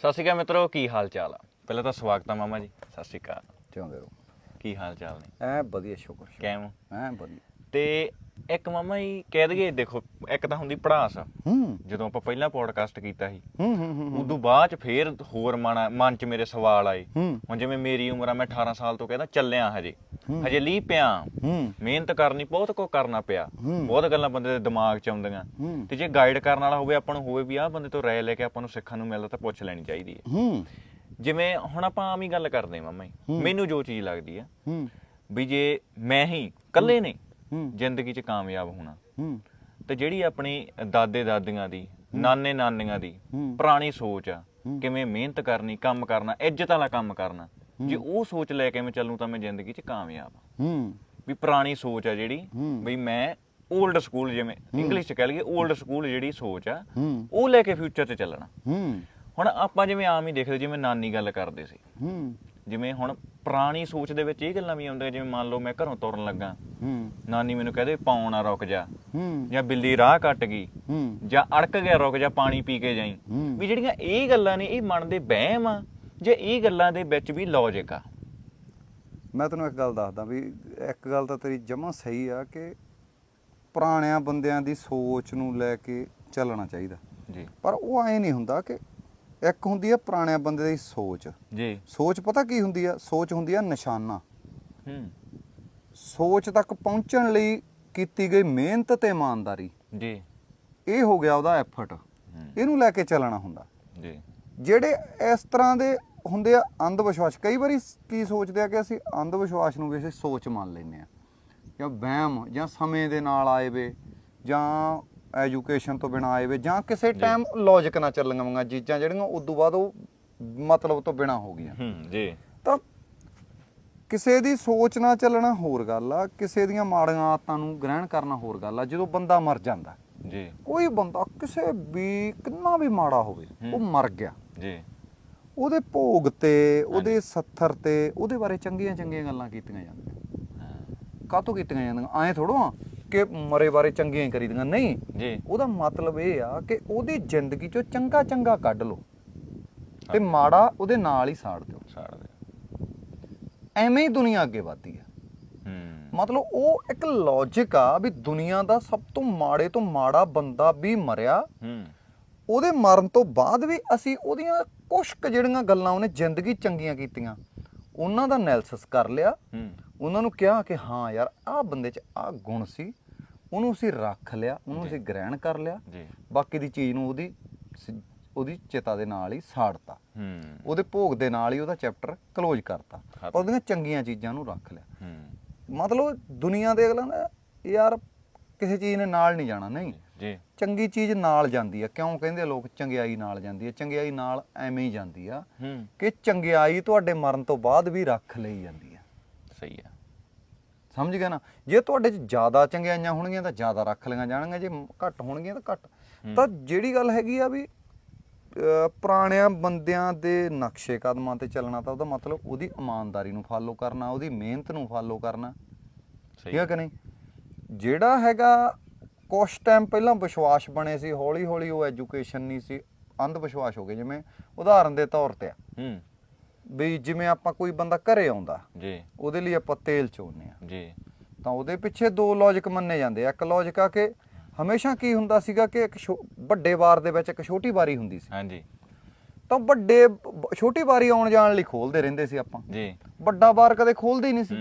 ਸਤਿ ਸ਼੍ਰੀ ਅਕਾਲ ਮਿੱਤਰੋ ਕੀ ਹਾਲ ਚਾਲ ਆ? ਪਹਿਲਾਂ ਤਾਂ ਸਵਾਗਤ ਆ ਮਾਮਾ ਜੀ। ਸਤਿ ਸ਼੍ਰੀ ਅਕਾਲ। ਚਾਹੁੰਦੇ ਰਹੋ ਕੀ ਹਾਲ ਚਾਲ ਨੇ? ਐ ਵਧੀਆ ਸ਼ੁਕਰ ਸ਼ੁਕਰ। ਐ ਵਧੀਆ। ਤੇ ਇੱਕ ਮਾਮਾ ਜੀ ਕਹਿ ਦਈਏ ਦੇਖੋ ਇੱਕ ਤਾਂ ਹੁੰਦੀ ਪੜਾਸ। ਹੂੰ। ਜਦੋਂ ਆਪਾਂ ਪਹਿਲਾਂ ਪੋਡਕਾਸਟ ਕੀਤਾ ਸੀ ਹੂੰ ਹੂੰ ਹੂੰ ਉਦੋਂ ਬਾਅਦ ਚ ਫੇਰ ਹੋਰ ਮਨ ਮਨ ਚ ਮੇਰੇ ਸਵਾਲ ਆਏ। ਹੂੰ। ਹੁਣ ਜਿਵੇਂ ਮੇਰੀ ਉਮਰ ਆ ਮੈਂ 18 ਸਾਲ ਤੋਂ ਕਹਿੰਦਾ ਚੱਲਿਆ ਹਜੇ। ਹਜੇ ਲੀ ਪਿਆ। ਹੂੰ। ਮਿਹਨਤ ਕਰਨੀ ਬਹੁਤ ਕੋ ਕਰਨਾ ਪਿਆ। ਬਹੁਤ ਗੱਲਾਂ ਬੰਦੇ ਦੇ ਦਿਮਾਗ ਚ ਆਉਂਦੀਆਂ। ਹੂੰ। ਤੇ ਜੇ ਗਾਈਡ ਕਰਨ ਵਾਲਾ ਹੋਵੇ ਆਪਾਂ ਨੂੰ ਹੋਵੇ ਵੀ ਆਹ ਬੰਦੇ ਤੋਂ ਰਾਏ ਲੈ ਕੇ ਆਪਾਂ ਨੂੰ ਸਿੱਖਣ ਨੂੰ ਮਿਲਦਾ ਤਾਂ ਪੁੱਛ ਲੈਣੀ ਚਾਹੀਦੀ ਹੈ। ਹੂੰ। ਜਿਵੇਂ ਹੁਣ ਆਪਾਂ ਆਮ ਹੀ ਗੱਲ ਕਰਦੇ ਹਾਂ ਮਾਮਾ ਜੀ। ਮੈਨੂੰ ਜੋ ਚੀਜ਼ ਲੱਗਦੀ ਆ। ਹੂੰ। ਵੀ ਜੇ ਮੈਂ ਹੀ ਇਕੱਲੇ ਨੇ ਜ਼ਿੰਦਗੀ 'ਚ ਕਾਮਯਾਬ ਹੋਣਾ। ਤੇ ਜਿਹੜੀ ਆਪਣੀ ਦਾਦੇ ਦਾਦੀਆਂ ਦੀ ਨਾਨੇ ਨਾਨੀਆਂ ਦੀ। ਪੁਰਾਣੀ ਸੋਚ ਆ ਕਿਵੇਂ ਮਿਹਨਤ ਕਰਨੀ ਕੰਮ ਕਰਨਾ ਇੱਜ਼ਤ ਵਾਲਾ ਕੰਮ ਕਰਨਾ ਜੇ ਉਹ ਸੋਚ ਲੈ ਕੇ ਮੈਂ ਚੱਲੂ ਤਾਂ ਮੈਂ ਜ਼ਿੰਦਗੀ 'ਚ ਕਾਮਯਾਬ ਆ। ਹੂੰ। ਵੀ ਪੁਰਾਣੀ ਸੋਚ ਆ ਜਿਹੜੀ। ਵੀ ਮੈਂ 올ਡ ਸਕੂਲ ਜਿਵੇਂ ਇੰਗਲਿਸ਼ 'ਚ ਕਹਿ ਲਈਏ 올ਡ ਸਕੂਲ ਜਿਹੜੀ ਸੋਚ ਆ ਉਹ ਲੈ ਕੇ ਫਿਊਚਰ 'ਚ ਚੱਲਣਾ। ਹੁਣ ਆਪਾਂ ਜਿਵੇਂ ਆਮ ਹੀ ਦੇਖਦੇ ਜਿਵੇਂ ਨਾਨੀ ਗੱਲ ਕਰਦੇ ਸੀ। ਜਿਵੇਂ ਹੁਣ ਪੁਰਾਣੀ ਸੋਚ ਦੇ ਵਿੱਚ ਇਹ ਗੱਲਾਂ ਵੀ ਆਉਂਦੀਆਂ ਜਿਵੇਂ ਮੰਨ ਲਓ ਮੈਂ ਘਰੋਂ ਤੁਰਨ ਲੱਗਾ। ਹੂੰ। ਨਾਨੀ ਮੈਨੂੰ ਕਹਦੇ ਪਾਉਣ ਨਾ ਰੁਕ ਜਾ। ਹੂੰ। ਜਾਂ ਬਿੱਲੀ ਰਾਹ ਕੱਟ ਗਈ। ਹੂੰ। ਜਾਂ ਅੜਕ ਗਿਆ ਰੁਕ ਜਾ ਪਾਣੀ ਪੀ ਕੇ ਜਾਈ। ਵੀ ਜਿਹੜੀਆਂ ਇਹ ਗੱਲਾਂ ਨੇ ਇਹ ਮਨ ਦੇ ਵਹਿਮ ਆ ਜੇ ਇਹ ਗੱਲਾਂ ਦੇ ਵਿੱਚ ਵੀ ਲੌਜੀਕ ਆ? ਮੈਂ ਤੈਨੂੰ ਇੱਕ ਗੱਲ ਦੱਸਦਾ ਵੀ ਇੱਕ ਗੱਲ ਤਾਂ ਤੇਰੀ ਜਮਾ ਸਹੀ ਆ ਕਿ ਪੁਰਾਣਿਆਂ ਬੰਦਿਆਂ ਦੀ ਸੋਚ ਨੂੰ ਲੈ ਕੇ ਚੱਲਣਾ ਚਾਹੀਦਾ। ਜੀ। ਪਰ ਉਹ ਐ ਨਹੀਂ ਹੁੰਦਾ ਕਿ ਇੱਕ ਹੁੰਦੀ ਆ ਪੁਰਾਣਿਆਂ ਬੰਦੇ ਦੀ ਸੋਚ। ਜੀ। ਸੋਚ ਪਤਾ ਕੀ ਹੁੰਦੀ ਆ? ਸੋਚ ਹੁੰਦੀ ਆ ਨਿਸ਼ਾਨਾ। ਹੂੰ। ਸੋਚ ਤੱਕ ਪਹੁੰਚਣ ਲਈ ਕੀਤੀ ਗਈ ਮਿਹਨਤ ਤੇ ਇਮਾਨਦਾਰੀ। ਜੀ। ਇਹ ਹੋ ਗਿਆ ਉਹਦਾ ਐਫਰਟ ਇਹਨੂੰ ਲੈ ਕੇ ਚੱਲਣਾ ਹੁੰਦਾ। ਜੀ। ਜਿਹੜੇ ਇਸ ਤਰ੍ਹਾਂ ਦੇ ਹੁੰਦੇ ਆ ਅੰਧ ਵਿਸ਼ਵਾਸ ਕਈ ਵਾਰੀ ਕੀ ਸੋਚਦੇ ਆ ਕਿ ਅਸੀਂ ਅੰਧ ਵਿਸ਼ਵਾਸ ਨੂੰ ਵੀ ਅਸੀਂ ਸੋਚ ਮੰਨ ਲੈਂਦੇ ਆ। ਜਾਂ ਵਹਿਮ ਜਾਂ ਸਮੇਂ ਦੇ ਨਾਲ ਆਏ ਵੇ ਜਾਂ ਐਜੂਕੇਸ਼ਨ ਤੋਂ ਬਿਨਾ ਆਏ ਵੇ ਜਾਂ ਕਿਸੇ ਟਾਈਮ ਲੌਜੀਕ ਨਾਲ ਚੱਲੀਆਂ ਚੀਜ਼ਾਂ ਜਿਹੜੀਆਂ ਉਸ ਤੋਂ ਬਾਅਦ ਉਹ ਮਤਲਬ ਤੋਂ ਬਿਨਾ ਹੋ ਗਈਆਂ। ਹੂੰ ਜੀ। ਤਾਂ ਕਿਸੇ ਦੀ ਸੋਚ ਨਾਲ ਚੱਲਣਾ ਹੋਰ ਗੱਲ ਆ ਕਿਸੇ ਦੀਆਂ ਮਾੜੀਆਂ ਆਦਤਾਂ ਨੂੰ ਗ੍ਰਹਿਣ ਕਰਨਾ ਹੋਰ ਗੱਲ ਆ ਜਦੋਂ ਬੰਦਾ ਮਰ ਜਾਂਦਾ। ਜੀ। ਕੋਈ ਬੰਦਾ ਕਿਸੇ ਵੀ ਕਿੰਨਾ ਵੀ ਮਾੜਾ ਹੋਵੇ ਉਹ ਮਰ ਗਿਆ। ਜੀ। ਉਹਦੇ ਭੋਗ ਤੇ ਉਹਦੇ ਸੱਥਰ ਤੇ ਉਹਦੇ ਬਾਰੇ ਚੰਗੀਆਂ ਚੰਗੀਆਂ ਗੱਲਾਂ ਕੀਤੀਆਂ ਜਾਂਦੀਆਂ। ਹਾਂ, ਕਾਹਤੋਂ ਕੀਤੀਆਂ ਜਾਂਦੀਆਂ? ਐਂ ਥੋੜੋ ਆ ਕਿ ਮਰੇ ਬਾਰੇ ਚੰਗੀਆਂ ਹੀ ਕਰੀਦੀਆਂ। ਨਹੀਂ ਜੀ। ਉਹਦਾ ਮਤਲਬ ਇਹ ਆ ਕਿ ਉਹਦੀ ਜ਼ਿੰਦਗੀ ਚੋਂ ਚੰਗਾ ਚੰਗਾ ਕੱਢ ਲਓ ਤੇ ਮਾੜਾ ਉਹਦੇ ਨਾਲ ਹੀ ਸਾੜ ਦਿਓ। ਸਾੜ ਦੇ ਐਵੇਂ ਹੀ ਦੁਨੀਆ ਅੱਗੇ ਵਧਦੀ ਆ। ਮਤਲਬ ਉਹ ਇੱਕ ਲੌਜੀਕ ਆ ਵੀ ਦੁਨੀਆ ਦਾ ਸਭ ਤੋਂ ਮਾੜੇ ਤੋਂ ਮਾੜਾ ਬੰਦਾ ਵੀ ਮਰਿਆ। ਹੂੰ। ਉਹਦੇ ਮਰਨ ਤੋਂ ਬਾਅਦ ਵੀ ਅਸੀਂ ਉਹਦੀਆਂ ਕੁਝ ਕੁ ਜਿਹੜੀਆਂ ਗੱਲਾਂ ਉਹਨੇ ਜ਼ਿੰਦਗੀ ਚੰਗੀਆਂ ਕੀਤੀਆਂ ਉਹਨਾਂ ਦਾ ਐਨਾਲਿਸਿਸ ਕਰ ਲਿਆ। ਹੂੰ। ਉਹਨਾਂ ਨੂੰ ਕਿਹਾ ਕਿ ਹਾਂ ਯਾਰ ਆਹ ਬੰਦੇ 'ਚ ਆਹ ਗੁਣ ਸੀ। ਉਹਨੂੰ ਅਸੀਂ ਰੱਖ ਲਿਆ ਉਹਨੂੰ ਅਸੀਂ ਗ੍ਰਹਿਣ ਕਰ ਲਿਆ। ਜੀ। ਬਾਕੀ ਦੀ ਚੀਜ਼ ਨੂੰ ਉਹਦੀ ਸ- ਉਹਦੀ ਚਿਤਾ ਦੇ ਨਾਲ ਹੀ ਸਾੜਤਾ। ਹੂੰ। ਉਹਦੇ ਭੋਗ ਦੇ ਨਾਲ ਹੀ ਉਹਦਾ ਚੈਪਟਰ ਕਲੋਜ਼ ਕਰਤਾ। ਖਤਮ। ਉਹਦੀਆਂ ਚੰਗੀਆਂ ਚੀਜ਼ਾਂ ਨੂੰ ਰੱਖ ਲਿਆ। ਹੂੰ। ਮਤਲਬ ਦੁਨੀਆ ਦੇ ਅਗਲਾ ਨਾ ਯਾਰ ਕਿਸੇ ਚੀਜ਼ ਨੇ ਨਾਲ ਨਹੀਂ ਜਾਣਾ ਨਹੀਂ। ਜੀ। ਚੰਗੀ ਚੀਜ਼ ਨਾਲ ਜਾਂਦੀ ਆ। ਕਿਉਂ ਕਹਿੰਦੇ ਆ ਲੋਕ? ਚੰਗਿਆਈ ਨਾਲ ਜਾਂਦੀ ਆ। ਚੰਗਿਆਈ ਨਾਲ ਐਵੇਂ ਹੀ ਜਾਂਦੀ ਆ ਹੂੰ। ਕਿ ਚੰਗਿਆਈ ਤੁਹਾਡੇ ਮਰਨ ਤੋਂ ਬਾਅਦ ਵੀ ਰੱਖ ਲਈ ਜਾਂਦੀ ਆ। ਸਹੀ ਆ ਸਮਝ ਗਿਆ ਨਾ? ਜੇ ਤੁਹਾਡੇ 'ਚ ਜ਼ਿਆਦਾ ਚੰਗਿਆਈਆਂ ਹੋਣਗੀਆਂ ਤਾਂ ਜ਼ਿਆਦਾ ਰੱਖ ਲਈਆਂ ਜਾਣਗੀਆਂ ਜੇ ਘੱਟ ਹੋਣਗੀਆਂ ਤਾਂ ਘੱਟ। ਤਾਂ ਜਿਹੜੀ ਗੱਲ ਹੈਗੀ ਆ ਵੀ ਪੁਰਾਣਿਆਂ ਬੰਦਿਆਂ ਦੇ ਨਕਸ਼ੇ ਕਦਮਾਂ ਤੇ ਚੱਲਣਾ ਤਾਂ ਉਹਦਾ ਮਤਲਬ ਉਹਦੀ ਇਮਾਨਦਾਰੀ ਨੂੰ ਫਾਲੋ ਕਰਨਾ ਉਹਦੀ ਮਿਹਨਤ ਨੂੰ ਫਾਲੋ ਕਰਨਾ। ਸਹੀ ਹੈ ਕਿ ਨਹੀਂ? ਜਿਹੜਾ ਹੈਗਾ ਕੁਛ ਟਾਈਮ ਪਹਿਲਾਂ ਵਿਸ਼ਵਾਸ ਬਣੇ ਸੀ ਹੌਲੀ ਹੌਲੀ ਉਹ ਐਜੂਕੇਸ਼ਨ ਨਹੀਂ ਸੀ ਅੰਧ ਵਿਸ਼ਵਾਸ ਹੋ ਗਏ। ਜਿਵੇਂ ਉਦਾਹਰਨ ਦੇ ਤੌਰ ਤੇ ਆ। ਹੂੰ। ਵੀ ਜਿਵੇਂ ਆਪਾਂ ਕੋਈ ਬੰਦਾ ਘਰੇ ਆਉਂਦਾ ਜੀ। ਉਹਦੇ ਲਈ ਆਪਾਂ ਤੇਲ ਚੋਨੇ ਆ ਜੀ। ਤਾਂ ਉਹਦੇ ਪਿੱਛੇ ਦੋ ਲੌਜੀਕ ਮੰਨੇ ਜਾਂਦੇ ਆ। ਇੱਕ ਲੌਜੀਕ ਆ ਕਿ ਹਮੇਸ਼ਾ ਕੀ ਹੁੰਦਾ ਸੀਗਾ ਕਿ ਇੱਕ ਵੱਡੇ ਬਾਰ ਦੇ ਵਿੱਚ ਇੱਕ ਛੋਟੀ ਬਾਰੀ ਹੁੰਦੀ ਸੀ। ਹਾਂਜੀ। ਤਾਂ ਵੱਡੇ ਛੋਟੀ ਬਾਰੀ ਆਉਣ ਜਾਣ ਲਈ ਖੋਲਦੇ ਰਹਿੰਦੇ ਸੀ ਆਪਾਂ। ਜੀ। ਵੱਡਾ ਬਾਰ ਕਦੇ ਖੋਲਦੇ ਹੀ ਨਹੀਂ ਸੀ।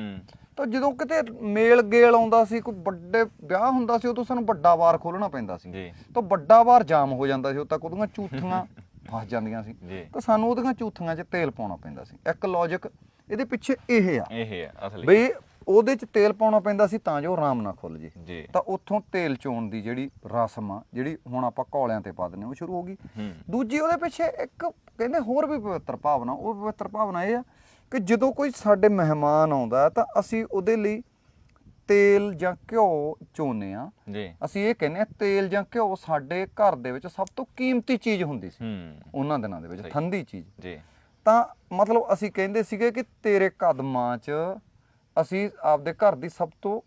ਤਾਂ ਜਦੋਂ ਕਿਤੇ ਮੇਲ ਗੇਲ ਆਉਂਦਾ ਸੀ ਕੋਈ ਵੱਡੇ ਵਿਆਹ ਹੁੰਦਾ ਸੀ ਉਦੋਂ ਸਾਨੂੰ ਵੱਡਾ ਬਾਰ ਖੋਲਣਾ ਪੈਂਦਾ ਸੀ। ਜੀ। ਤਾਂ ਵੱਡਾ ਬਾਰ ਜਾਮ ਹੋ ਜਾਂਦਾ ਸੀ ਉਦੋਂ ਤੱਕ ਉਹਦੀਆਂ ਝੂਠੀਆਂ ਫਸ ਜਾਂਦੀਆਂ ਸੀ। ਜੀ। ਤਾਂ ਸਾਨੂੰ ਉਹਦੀਆਂ ਝੂਠੀਆਂ 'ਚ ਤੇਲ ਪਾਉਣਾ ਪੈਂਦਾ ਸੀ। ਇੱਕ ਲੌਜੀਕ ਇਹਦੇ ਪਿੱਛੇ ਇਹ ਆ। ਇਹ ਹੈ ਅਸਲੀ। ਬਈ ਉਹਦੇ 'ਚ ਤੇਲ ਪਾਉਣਾ ਪੈਂਦਾ ਸੀ ਤਾਂ ਜੋ ਆਰਾਮ ਨਾਲ ਖੁੱਲ ਜੇ। ਜੀ। ਤਾਂ ਉੱਥੋਂ ਤੇਲ ਚੋਣ ਦੀ ਜਿਹੜੀ ਰਸਮ ਆ ਜਿਹੜੀ ਹੁਣ ਆਪਾਂ ਕੌਲਿਆਂ ਤੇ ਪਾ ਦਿੰਦੇ ਹਾਂ, ਉਹ ਸ਼ੁਰੂ ਹੋ ਗਈ। ਹੂੰ। ਦੂਜੀ ਉਹਦੇ ਪਿੱਛੇ ਇੱਕ ਕਹਿੰਦੇ ਹੋਰ ਵੀ ਪਵਿੱਤਰ ਭਾਵਨਾ ਉਹ ਪਵਿੱਤਰ ਭਾਵਨਾ ਇਹ ਆ ਕਿ ਜਦੋਂ ਕੋਈ ਸਾਡੇ ਮਹਿਮਾਨ ਆਉਂਦਾ ਹੈ ਤਾਂ ਅਸੀਂ ਉਹਦੇ ਲਈ ਤੇਲ ਜਾਂ ਘਿਓ ਚੋਨੇ ਆ। ਜੀ। ਅਸੀਂ ਇਹ ਕਹਿੰਦੇ ਆ ਤੇਲ ਜਾਂ ਘਿਓ ਸਾਡੇ ਘਰ ਦੇ ਵਿੱਚ ਸਭ ਤੋਂ ਕੀਮਤੀ ਚੀਜ਼ ਹੁੰਦੀ ਸੀ। ਹੂੰ। ਉਹਨਾਂ ਦਿਨਾਂ ਦੇ ਵਿੱਚ ਸਹੀ। ਠੰਡੀ ਚੀਜ਼। ਜੀ। ਤਾਂ ਮਤਲਬ ਅਸੀਂ ਕਹਿੰਦੇ ਸੀਗੇ ਕਿ ਤੇਰੇ ਕਦਮਾਂ 'ਚ ਅਸੀਂ ਆਪਦੇ ਘਰ ਦੀ ਸਭ ਤੋਂ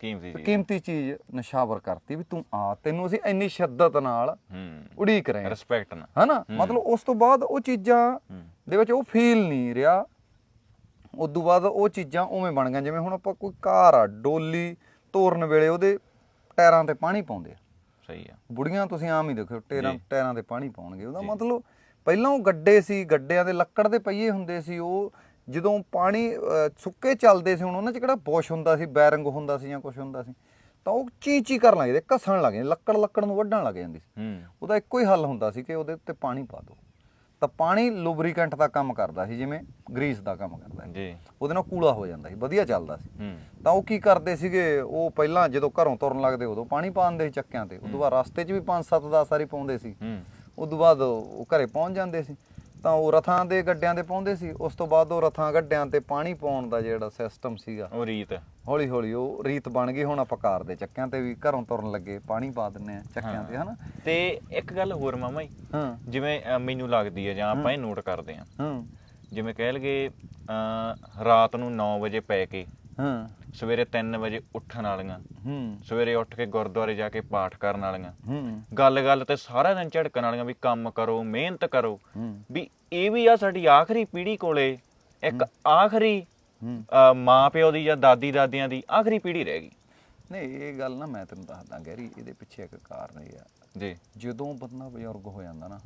ਕੀਮਤੀ ਚੀਜ਼। ਕੀਮਤੀ ਚੀਜ਼ ਨਿਸ਼ਾਵਰ ਕਰਤੀ ਵੀ ਤੂੰ ਆ ਤੈਨੂੰ ਅਸੀਂ ਇੰਨੀ ਸ਼ਿੱਦਤ ਨਾਲ ਹੂੰ। ਉਡੀਕ ਰਹੇ ਹਾਂ। ਰਿਸਪੈਕਟ ਨਾ ਹਨਾ? ਮਤਲਬ ਉਸ ਤੋਂ ਬਾਅਦ ਉਹ ਚੀਜ਼ਾਂ ਦੇ ਵਿੱਚ ਉਹ ਫੀਲ ਨਹੀਂ ਰਿਹਾ। ਉਸ ਤੋਂ ਬਾਅਦ ਉਹ ਚੀਜ਼ਾਂ ਉਵੇਂ ਬਣ ਗਈਆਂ ਜਿਵੇਂ ਹੁਣ ਆਪਾਂ ਕੋਈ ਕਾਰ ਆ ਡੋਲੀ ਤੋਰਨ ਵੇਲੇ ਉਹਦੇ ਟਾਇਰਾਂ ਤੇ ਪਾਣੀ ਪਾਉਂਦੇ ਆ। ਸਹੀ ਆ। ਬੁੜੀਆਂ ਤੁਸੀਂ ਆਮ ਹੀ ਦੇਖੋ ਟਾਇਰਾਂ ਜੀ। ਟਾਇਰਾਂ ਤੇ ਪਾਣੀ ਪਾਉਣਗੇ। ਉਹਦਾ ਮਤਲਬ ਪਹਿਲਾਂ ਉਹ ਗੱਡੇ ਸੀ ਗੱਡਿਆਂ ਦੇ ਲੱਕੜ ਦੇ ਪਹੀਏ ਹੁੰਦੇ ਸੀ ਉਹ ਜਦੋਂ ਪਾਣੀ ਸੁੱਕੇ ਚੱਲਦੇ ਸੀ ਹੁਣ ਉਹਨਾਂ 'ਚ ਕਿਹੜਾ ਬੁਸ਼ ਹੁੰਦਾ ਸੀ ਬੈਰਿੰਗ ਹੁੰਦਾ ਸੀ ਜਾਂ ਕੁਝ ਹੁੰਦਾ ਸੀ ਤਾਂ ਉਹ ਚੀ ਚੀ ਕਰਨ ਲੱਗ ਜਾਂਦੇ ਘਸਣ ਲੱਗ ਲੱਕੜ ਲੱਕੜ ਨੂੰ ਵੱਢਣ ਲੱਗ ਜਾਂਦੀ ਸੀ। ਉਹਦਾ ਇੱਕੋ ਹੀ ਹੱਲ ਹੁੰਦਾ ਸੀ ਕਿ ਉਹਦੇ ਉੱਤੇ ਪਾਣੀ ਪਾ ਦਿਓ। ਤਾਂ ਪਾਣੀ ਲੁਬਰੀਕੈਂਟ ਦਾ ਕੰਮ ਕਰਦਾ ਸੀ ਜਿਵੇਂ ਗਰੀਸ ਦਾ ਕੰਮ ਕਰਦਾ ਜੀ। ਉਹਦੇ ਨਾਲ ਕੂਲਾ ਹੋ ਜਾਂਦਾ ਸੀ ਵਧੀਆ ਚੱਲਦਾ ਸੀ। ਤਾਂ ਉਹ ਕੀ ਕਰਦੇ ਸੀਗੇ ਉਹ ਪਹਿਲਾਂ ਜਦੋਂ ਘਰੋਂ ਤੁਰਨ ਲੱਗਦੇ ਉਦੋਂ ਪਾਣੀ ਪਾਉਂਦੇ ਸੀ ਚੱਕਿਆਂ ਤੇ। ਉਦੋਂ ਬਾਅਦ ਰਸਤੇ 'ਚ ਵੀ 5-7 10 ਸਾਰੀ ਪਾਉਂਦੇ ਸੀ। ਹੂੰ। ਉਦੋਂ ਬਾਅਦ ਉਹ ਘਰੇ ਪਹੁੰਚ ਜਾਂਦੇ ਸੀ। ਤਾਂ ਉਹ ਰਥਾਂ ਦੇ ਗੱਡਿਆਂ ਤੇ ਪਾਉਂਦੇ ਸੀ ਉਸ ਤੋਂ ਬਾਅਦ ਉਹ ਰਥਾਂ ਗੱਡਿਆਂ ਤੇ ਪਾਣੀ ਪਾਉਣ ਦਾ ਜਿਹੜਾ ਸਿਸਟਮ ਸੀਗਾ। ਉਹ ਰੀਤ। ਹੌਲੀ ਹੌਲੀ ਉਹ ਰੀਤ ਬਣ ਗਈ ਹੁਣ ਆਪਾਂ ਕਾਰ ਦੇ ਚੱਕਿਆਂ ਤੇ ਵੀ ਘਰੋਂ ਤੁਰਨ ਲੱਗੇ ਪਾਣੀ ਪਾ ਦਿੰਨੇ ਆ ਚੱਕਿਆਂ ਤੇ ਹਨਾ? ਤੇ ਇੱਕ ਗੱਲ ਹੋਰ ਮਾਮਾ ਜੀ ਹਾਂ। ਜਿਵੇਂ ਅ, ਮੈਨੂੰ ਲੱਗਦੀ ਹੈ ਜਾਂ ਆਪਾਂ ਇਹ ਨੋਟ ਕਰਦੇ ਆ ਹਾਂ। ਜਿਵੇਂ ਕਹਿ ਲਗੇ ਰਾਤ ਨੂੰ 9 ਵਜੇ ਪੈ ਕੇ ਹਾਂ। ਸਵੇਰੇ 3 ਵਜੇ ਉੱਠਣ ਵਾਲੀਆਂ ਹੂੰ। ਸਵੇਰੇ ਉੱਠ ਕੇ ਗੁਰਦੁਆਰੇ ਜਾ ਕੇ ਪਾਠ ਕਰਨ ਵਾਲੀਆਂ ਹੂੰ। ਗੱਲ ਗੱਲ ਤੇ ਸਾਰਾ ਦਿਨ ਝੜਕਣ ਵਾਲੀਆਂ ਵੀ ਕੰਮ ਕਰੋ ਮਿਹਨਤ ਕਰੋ ਵੀ ਇਹ ਵੀ ਆ ਸਾਡੀ ਆਖਰੀ ਪੀੜ੍ਹੀ ਕੋਲੇ ਇੱਕ ਆਖਰੀ ਮਾਂ ਪਿਓ ਦੀ ਜਾਂ ਦਾਦੀ ਦਾਦੀਆਂ ਦੀ ਆਖਰੀ ਪੀੜ੍ਹੀ ਰਹਿ ਗਈ। ਨਹੀਂ ਇਹ ਗੱਲ ਨਾ ਮੈਂ ਤੈਨੂੰ ਦੱਸਦਾ ਗੈਰੀ ਇਹਦੇ ਪਿੱਛੇ ਇੱਕ ਕਾਰਨ ਇਹ ਆ। ਜੀ। ਜਦੋਂ ਬੰਦਾ ਬਜ਼ੁਰਗ ਹੋ ਜਾਂਦਾ ਨਾ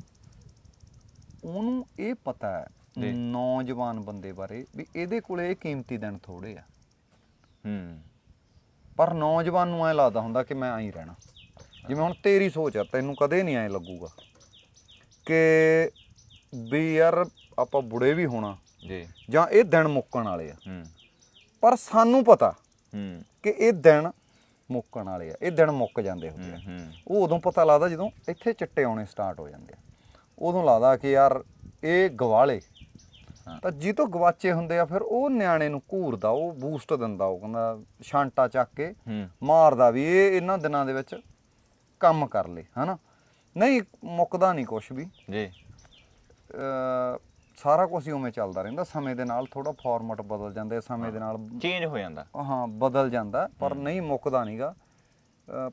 ਉਹਨੂੰ ਇਹ ਪਤਾ ਹੈ। ਨੌਜਵਾਨ ਬੰਦੇ ਬਾਰੇ ਵੀ ਇਹਦੇ ਕੋਲੇ ਇਹ ਕੀਮਤੀ ਦਿਨ ਥੋੜੇ ਆ। ਹੂੰ। ਪਰ ਨੌਜਵਾਨ ਨੂੰ ਐ ਲੱਗਦਾ ਹੁੰਦਾ ਕਿ ਮੈਂ ਐਂ ਰਹਿਣਾ। ਜਿਵੇਂ ਹੁਣ ਤੇਰੀ ਸੋਚ ਆ ਤੈਨੂੰ ਕਦੇ ਨਹੀਂ ਐ ਲੱਗੂਗਾ ਕਿ ਵੀ ਯਾਰ ਆਪਾਂ ਬੁੜੇ ਵੀ ਹੋਣਾ ਜੀ। ਜਾਂ ਇਹ ਦਿਨ ਮੁੱਕਣ ਵਾਲੇ ਆ। ਹੂੰ। ਪਰ ਸਾਨੂੰ ਪਤਾ ਹੂੰ। ਕਿ ਇਹ ਦਿਨ ਮੁੱਕਣ ਵਾਲੇ ਆ। ਇਹ ਦਿਨ ਮੁੱਕ ਜਾਂਦੇ ਹੁੰਦੇ ਆ। ਉਹ ਉਦੋਂ ਪਤਾ ਲੱਗਦਾ ਜਦੋਂ ਇੱਥੇ ਚਿੱਟੇ ਆਉਣੇ ਸਟਾਰਟ ਹੋ ਜਾਂਦੇ ਆ। ਉਦੋਂ ਲੱਗਦਾ ਕਿ ਯਾਰ ਇਹ ਗਵਾਲੇ। ਤਾਂ ਜੀ ਤੋਂ ਗਵਾਚੇ ਹੁੰਦੇ ਆ ਫਿਰ ਉਹ ਨਿਆਣੇ ਨੂੰ ਘੂਰਦਾ ਉਹ ਬੂਸਟ ਦਿੰਦਾ ਉਹ ਕਹਿੰਦਾ ਛਾਂਟਾ ਚੱਕ ਕੇ ਮਾਰਦਾ ਵੀ ਇਹ ਇਹਨਾਂ ਦਿਨਾਂ ਦੇ ਵਿੱਚ ਕੰਮ ਕਰ ਲੇ ਹਨਾ? ਨਹੀਂ ਮੁੱਕਦਾ ਨਹੀਂ ਕੁਝ ਵੀ। ਜੀ। ਸਾਰਾ ਕੁਝ ਹੀ ਉਵੇਂ ਚੱਲਦਾ ਰਹਿੰਦਾ ਸਮੇਂ ਦੇ ਨਾਲ ਥੋੜਾ ਫਾਰਮੈਟ ਬਦਲ ਜਾਂਦੇ ਸਮੇਂ ਦੇ ਨਾਲ ਚੇਂਜ ਹੋ ਜਾਂਦਾ। ਹਾਂ ਬਦਲ ਜਾਂਦਾ ਪਰ ਨਹੀਂ ਮੁੱਕਦਾ ਨਹੀਂਗਾ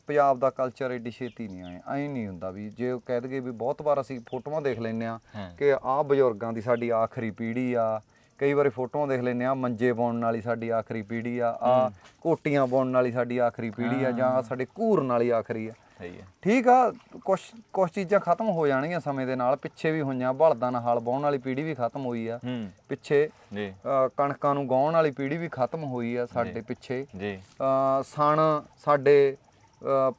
ਪੰਜਾਬ ਦਾ ਕਲਚਰ ਏਡੀ ਛੇਤੀ ਨਹੀਂ ਆਏ ਐਂ ਨਹੀਂ ਹੁੰਦਾ ਵੀ ਜੇ ਉਹ ਕਹਿ ਦਗੇ ਵੀ ਬਹੁਤ ਵਾਰ ਅਸੀਂ ਫੋਟੋਆਂ ਦੇਖ ਲੈਂਦੇ ਆ। ਕਿ ਆਹ ਬਜ਼ੁਰਗਾਂ ਦੀ ਸਾਡੀ ਆਖਰੀ ਪੀੜ੍ਹੀ ਆ ਕਈ ਵਾਰੀ ਫੋਟੋਆਂ ਦੇਖ ਲੈਂਦੇ ਆ ਮੰਜੇ ਬੁਣਨ ਵਾਲੀ ਸਾਡੀ ਆਖਰੀ ਪੀੜ੍ਹੀ ਆ ਆ ਕੋਟੀਆਂ ਬੁਣਨ ਵਾਲੀ ਸਾਡੀ ਆਖਰੀ ਪੀੜ੍ਹੀ ਆ ਜਾਂ ਸਾਡੇ ਘੂਰਨ ਵਾਲੀ ਆਖਰੀ ਆ। ਠੀਕ ਆ ਕੁਝ ਕੁਝ ਚੀਜ਼ਾਂ ਖਤਮ ਹੋ ਜਾਣਗੀਆਂ ਸਮੇਂ ਦੇ ਨਾਲ ਪਿੱਛੇ ਵੀ ਹੋਈਆਂ ਬਲਦਾਂ ਨਾਲ ਹਲ ਵਾਹੁਣ ਵਾਲੀ ਪੀੜ੍ਹੀ ਵੀ ਖਤਮ ਹੋਈ ਆ। ਪਿੱਛੇ ਜੀ। ਕਣਕਾਂ ਨੂੰ ਗਾਉਣ ਵਾਲੀ ਪੀੜ੍ਹੀ ਵੀ ਖਤਮ ਹੋਈ ਆ ਸਾਡੇ ਪਿੱਛੇ। ਜੀ। ਸਣ ਸਾਡੇ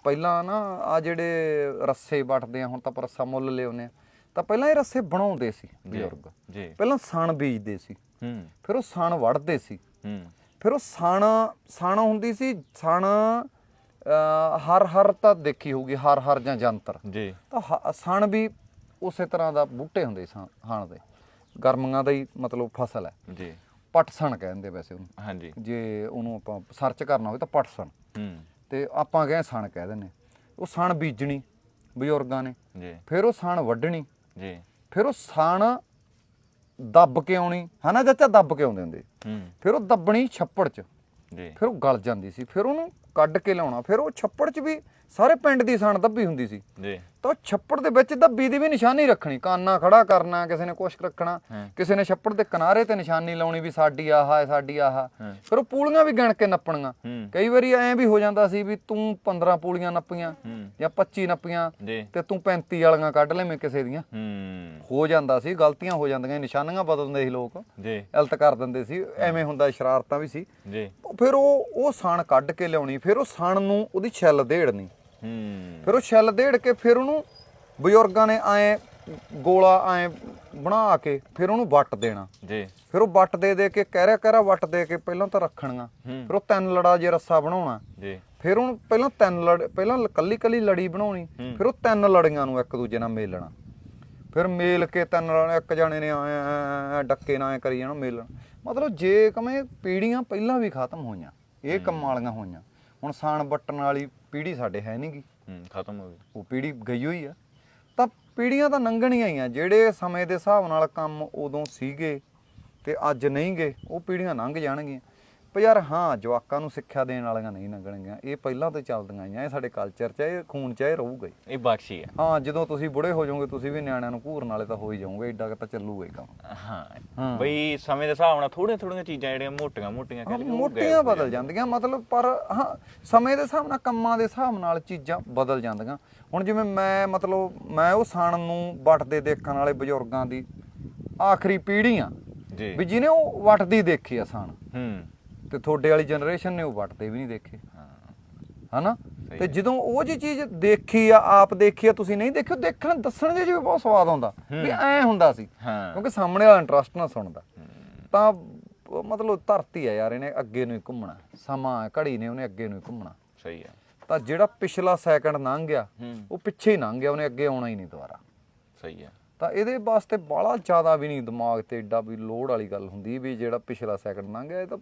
ਪਹਿਲਾਂ ਨਾ ਆ ਜਿਹੜੇ ਰੱਸੇ ਵੱਟਦੇ ਆ ਹੁਣ ਤਾਂ ਆਪਾਂ ਰੱਸਾ ਮੁੱਲ ਲਿਆਉਂਦੇ ਆ। ਤਾਂ ਪਹਿਲਾਂ ਇਹ ਰੱਸੇ ਬਣਾਉਂਦੇ ਸੀ ਬਜ਼ੁਰਗ। ਜੀ। ਪਹਿਲਾਂ ਸਣ ਬੀਜਦੇ ਸੀ। ਹੂੰ। ਫਿਰ ਉਹ ਸਣ ਵੜਦੇ ਸੀ। ਹੂੰ। ਫਿਰ ਉਹ ਸਣ ਸਣ ਹੁੰਦੀ ਸੀ ਸਣ ਹਰ ਹਰ ਤਾਂ ਦੇਖੀ ਹੋਊਗੀ ਹਰ ਹਰ ਜਾਂ ਜੰਤਰ। ਜੀ। ਤਾਂ ਸਣ ਵੀ ਉਸੇ ਤਰ੍ਹਾਂ ਦਾ ਬੂਟੇ ਹੁੰਦੇ ਸਨ ਹਾਣ ਦੇ। ਗਰਮੀਆਂ ਦਾ ਹੀ ਮਤਲਬ ਫਸਲ ਹੈ। ਜੀ। ਪਟਸਣ ਕਹਿੰਦੇ ਵੈਸੇ ਉਹਨੂੰ। ਹਾਂਜੀ। ਜੇ ਉਹਨੂੰ ਆਪਾਂ ਸਰਚ ਕਰਨਾ ਹੋਵੇ ਤਾਂ ਪਟਸਣ। ਹੂੰ। ਤੇ ਆਪਾਂ ਕਹੇ ਸਣ ਕਹਿ ਦਿੰਦੇ ਉਹ ਸਣ ਬੀਜਣੀ ਬਜ਼ੁਰਗਾਂ ਨੇ। ਜੀ। ਫਿਰ ਉਹ ਸਣ ਵੱਢਣੀ। ਜੀ। ਫਿਰ ਉਹ ਸਣ ਦੱਬ ਕੇ ਆਉਣੀ ਹਨਾ ਚਾਚਾ? ਦੱਬ ਕੇ ਆਉਂਦੇ ਹੁੰਦੇ। ਹੂੰ। ਫਿਰ ਉਹ ਦੱਬਣੀ ਛੱਪੜ 'ਚ। ਜੀ। ਫਿਰ ਉਹ ਗਲ ਜਾਂਦੀ ਸੀ। ਫਿਰ ਉਹਨੂੰ ਕੱਢ ਕੇ ਲਿਆਉਣਾ। ਫਿਰ ਉਹ ਛੱਪੜ 'ਚ ਵੀ ਸਾਰੇ ਪਿੰਡ ਦੀ ਸਣ ਦੱਬੀ ਹੁੰਦੀ ਸੀ। ਜੀ। ਤਾਂ ਉਹ ਛੱਪੜ ਦੇ ਵਿੱਚ ਦੱਬੀ ਦੀ ਵੀ ਨਿਸ਼ਾਨੀ ਰੱਖਣੀ ਕਾਨਾ ਖੜਾ ਕਰਨਾ ਕਿਸੇ ਨੇ ਕੁਛ ਰੱਖਣਾ। ਕਿਸੇ ਨੇ ਛੱਪੜ ਦੇ ਕਿਨਾਰੇ ਤੇ ਨਿਸ਼ਾਨੀ ਲਾਉਣੀ ਵੀ ਸਾਡੀ ਆਹ ਹੈ ਸਾਡੀ ਆਹ। ਫਿਰ ਉਹ ਪੂਲੀਆਂ ਵੀ ਗਿਣ ਕੇ ਨੱਪਣੀਆਂ। ਕਈ ਵਾਰੀ ਐਂ ਵੀ ਹੋ ਜਾਂਦਾ ਸੀ ਵੀ ਤੂੰ 15 ਪੂਲੀਆਂ ਨੱਪੀਆਂ ਜਾਂ 25 ਨੱਪੀਆਂ ਤੇ ਤੂੰ 35 ਵਾਲੀਆਂ ਕੱਢ ਲੈਵੇਂ ਕਿਸੇ ਦੀਆਂ। ਹੂੰ। ਜਾਂਦਾ ਸੀ ਗਲਤੀਆਂ ਹੋ ਜਾਂਦੀਆਂ ਨਿਸ਼ਾਨੀਆਂ ਬਦਲਦੇ ਸੀ ਲੋਕ। ਜੀ। ਇਲਤ ਕਰ ਦਿੰਦੇ ਸੀ ਐਵੇਂ ਹੁੰਦਾ ਸ਼ਰਾਰਤਾਂ ਵੀ ਸੀ। ਜੀ। ਫਿਰ ਉਹ ਉਹ ਸਣ ਕੱਢ ਕੇ ਲਿਆਉਣੀ ਫਿਰ ਉਹ ਸਣ ਨੂੰ ਉਹਦੀ ਛਿੱਲ ਦੇੜਨੀ। ਹੂੰ। ਫਿਰ ਉਹ ਛਿੱਲ ਦੇੜ ਕੇ ਫਿਰ ਉਹਨੂੰ ਬਜ਼ੁਰਗਾਂ ਨੇ ਐ ਗੋਲਾ ਐ ਬਣਾ ਕੇ ਫਿਰ ਉਹਨੂੰ ਵੱਟ ਦੇਣਾ। ਜੀ। ਫਿਰ ਉਹ ਵੱਟ ਦੇ ਦੇ ਕੇ ਕਹਿਰਾ ਕਹਿਰਾ ਵੱਟ ਦੇ ਕੇ ਪਹਿਲਾਂ ਤਾਂ ਰੱਖਣੀਆਂ। ਫਿਰ ਉਹ ਤਿੰਨ ਲੜਾ ਜੇ ਰੱਸਾ ਬਣਾਉਣਾ। ਜੀ। ਫਿਰ ਉਹਨੂੰ ਪਹਿਲਾਂ ਤਿੰਨ ਲੜ ਪਹਿਲਾਂ ਕੱਲੀ ਕੱਲੀ ਲੜੀ ਬਣਾਉਣੀ। ਫਿਰ ਉਹ ਤਿੰਨ ਲੜੀਆਂ ਨੂੰ ਇੱਕ ਦੂਜੇ ਨਾਲ ਮੇਲਣਾ। ਫਿਰ ਮੇਲ ਕੇ ਤਿੰਨ ਲੜ- ਇੱਕ ਜਾਣੇ ਨੇ ਐ ਡੱਕੇ ਨਾਲ ਕਰੀ ਜਾਣਾ ਮੇਲਣ। ਮਤਲਬ ਜੇ ਕਮੇ ਪੀੜੀਆਂ ਪਹਿਲਾਂ ਵੀ ਖਤਮ ਹੋਈਆਂ ਇਹ ਕੰਮਾਂ ਵਾਲੀਆਂ ਹੋਈਆਂ। ਹੁਣ ਸਾਣ ਵੱਟਣ ਵਾਲੀ ਪੀੜੀ ਸਾਡੇ ਹੈ ਨਹੀਂਗੀ ਹੂੰ ਖਤਮ ਹੋ ਗਈ। ਉਹ ਪੀੜੀ ਗਈ ਹੋਈ ਆ। ਤਾਂ ਪੀੜੀਆਂ ਤਾਂ ਲੰਘਣੀਆਂ ਹੀ ਆ ਜਿਹੜੇ ਸਮੇਂ ਦੇ ਹਿਸਾਬ ਨਾਲ ਕੰਮ ਉਦੋਂ ਸੀਗੇ ਤੇ ਅੱਜ ਨਹੀਂ ਗਏ ਉਹ ਪੀੜੀਆਂ ਲੰਘ ਜਾਣਗੀਆਂ। ਪਰ ਯਾਰ ਹਾਂ ਜਵਾਕਾਂ ਨੂੰ ਸਿੱਖਿਆ ਦੇਣ ਵਾਲੀਆਂ ਨਹੀਂ ਲੰਘਣਗੀਆਂ। ਇਹ ਪਹਿਲਾਂ ਤੋਂ ਚੱਲਦੀਆਂ ਆਈਆਂ ਇਹ ਸਾਡੇ ਕਲਚਰ 'ਚ ਹੈ, ਇਹ ਖੂਨ 'ਚ ਹੈ, ਇਹ ਰਹੂਗਾ ਹੀ। ਇਹ ਬਖਸ਼ੀ ਹੈ ਹਾਂ ਜਦੋਂ ਤੁਸੀਂ ਬੁੜੇ ਹੋ ਜਾਓਗੇ ਤੁਸੀਂ ਵੀ ਨਿਆਣਿਆਂ ਨੂੰ ਘੂਰਨ ਵਾਲੇ ਤਾਂ ਹੋ ਹੀ ਜਾਓਗੇ ਏਡਾ ਕੁ ਤਾਂ ਚੱਲੂਗਾ ਹੀ ਕੰਮ। ਹਾਂ ਹਾਂ। ਬਈ ਸਮੇਂ ਦੇ ਹਿਸਾਬ ਨਾਲ ਥੋੜੀਆਂ ਥੋੜੀਆਂ ਚੀਜ਼ਾਂ ਜਿਹੜੀਆਂ ਮੋਟੀਆਂ ਮੋਟੀਆਂ ਹਾਂ, ਮੋਟੀਆਂ ਬਦਲ ਜਾਂਦੀਆਂ। ਮਤਲਬ ਪਰ ਹਾਂ ਸਮੇਂ ਦੇ ਹਿਸਾਬ ਨਾਲ ਕੰਮਾਂ ਦੇ ਹਿਸਾਬ ਨਾਲ ਚੀਜ਼ਾਂ ਬਦਲ ਜਾਂਦੀਆਂ। ਹੁਣ ਜਿਵੇਂ ਮੈਂ ਮਤਲਬ ਮੈਂ ਉਹ ਸਣ ਨੂੰ ਵੱਟਦੇ ਦੇਖਣ ਵਾਲੇ ਬਜ਼ੁਰਗਾਂ ਦੀ ਆਖਰੀ ਪੀੜ੍ਹੀ ਆ। ਜੀ। ਵੀ ਜਿਹਨੇ ਉਹ ਵੱਟਦੀ ਦੇਖੀ ਆ ਸਣ। ਹੂੰ। ਤੇ ਤੁਹਾਡੇ ਵਾਲੀ ਜਨਰੇਸ਼ਨ ਨੇ ਉਹ ਵੱਟਦੇ ਵੀ ਨਹੀਂ ਦੇਖੇ। ਹਾਂ ਹਨਾ? ਤੇ। ਜਦੋਂ ਉਹ ਜੀ ਚੀਜ਼ ਦੇਖੀ ਆ ਆਪ ਦੇਖੀ ਆ ਤੁਸੀਂ ਨਹੀਂ ਦੇਖਿਓ ਦੇਖਣ ਦੱਸਣ ਦੇ ਵੀ ਬਹੁਤ ਸਵਾਦ ਆਉਂਦਾ। ਵੀ ਐ ਹੁੰਦਾ ਸੀ। ਕਿਉਂਕਿ ਸਾਹਮਣੇ ਵਾਲਾ ਇੰਟਰਸਟ ਨਾਲ ਸੁਣਦਾ। ਤਾਂ ਮਤਲਬ ਧਰਤੀ ਆ ਯਾਰ ਇਹਨੇ ਅੱਗੇ ਨੂੰ ਹੀ ਘੁੰਮਣਾ। ਸਮਾਂ ਘੜੀ ਨੇ ਉਹਨੇ ਅੱਗੇ ਨੂੰ ਹੀ ਘੁੰਮਣਾ। ਸਹੀ ਹੈ ਤਾਂ ਜਿਹੜਾ ਪਿਛਲਾ ਸੈਕਿੰਡ ਲੰਘ ਗਿਆ ਉਹ ਪਿੱਛੇ ਹੀ ਲੰਘ ਗਿਆ ਉਹਨੇ ਅੱਗੇ ਆਉਣਾ ਹੀ ਨਹੀਂ ਦੁਬਾਰਾ। ਸਹੀ ਹੈ ਤਾਂ ਇਹਦੇ ਵਾਸਤੇ ਬਾਹਲਾ ਜ਼ਿਆਦਾ ਵੀ ਨਹੀਂ ਦਿਮਾਗ ਤੇ ਏਡਾ ਵੀ ਲੋਡ ਵਾਲੀ ਗੱਲ ਹੁੰਦੀ ਵੀ ਜਿਹੜਾ ਪਿਛਲਾ ਸੈਕਿੰਡ ਲੰਘ ਗਿਆ ਇਹ ਤਾਂ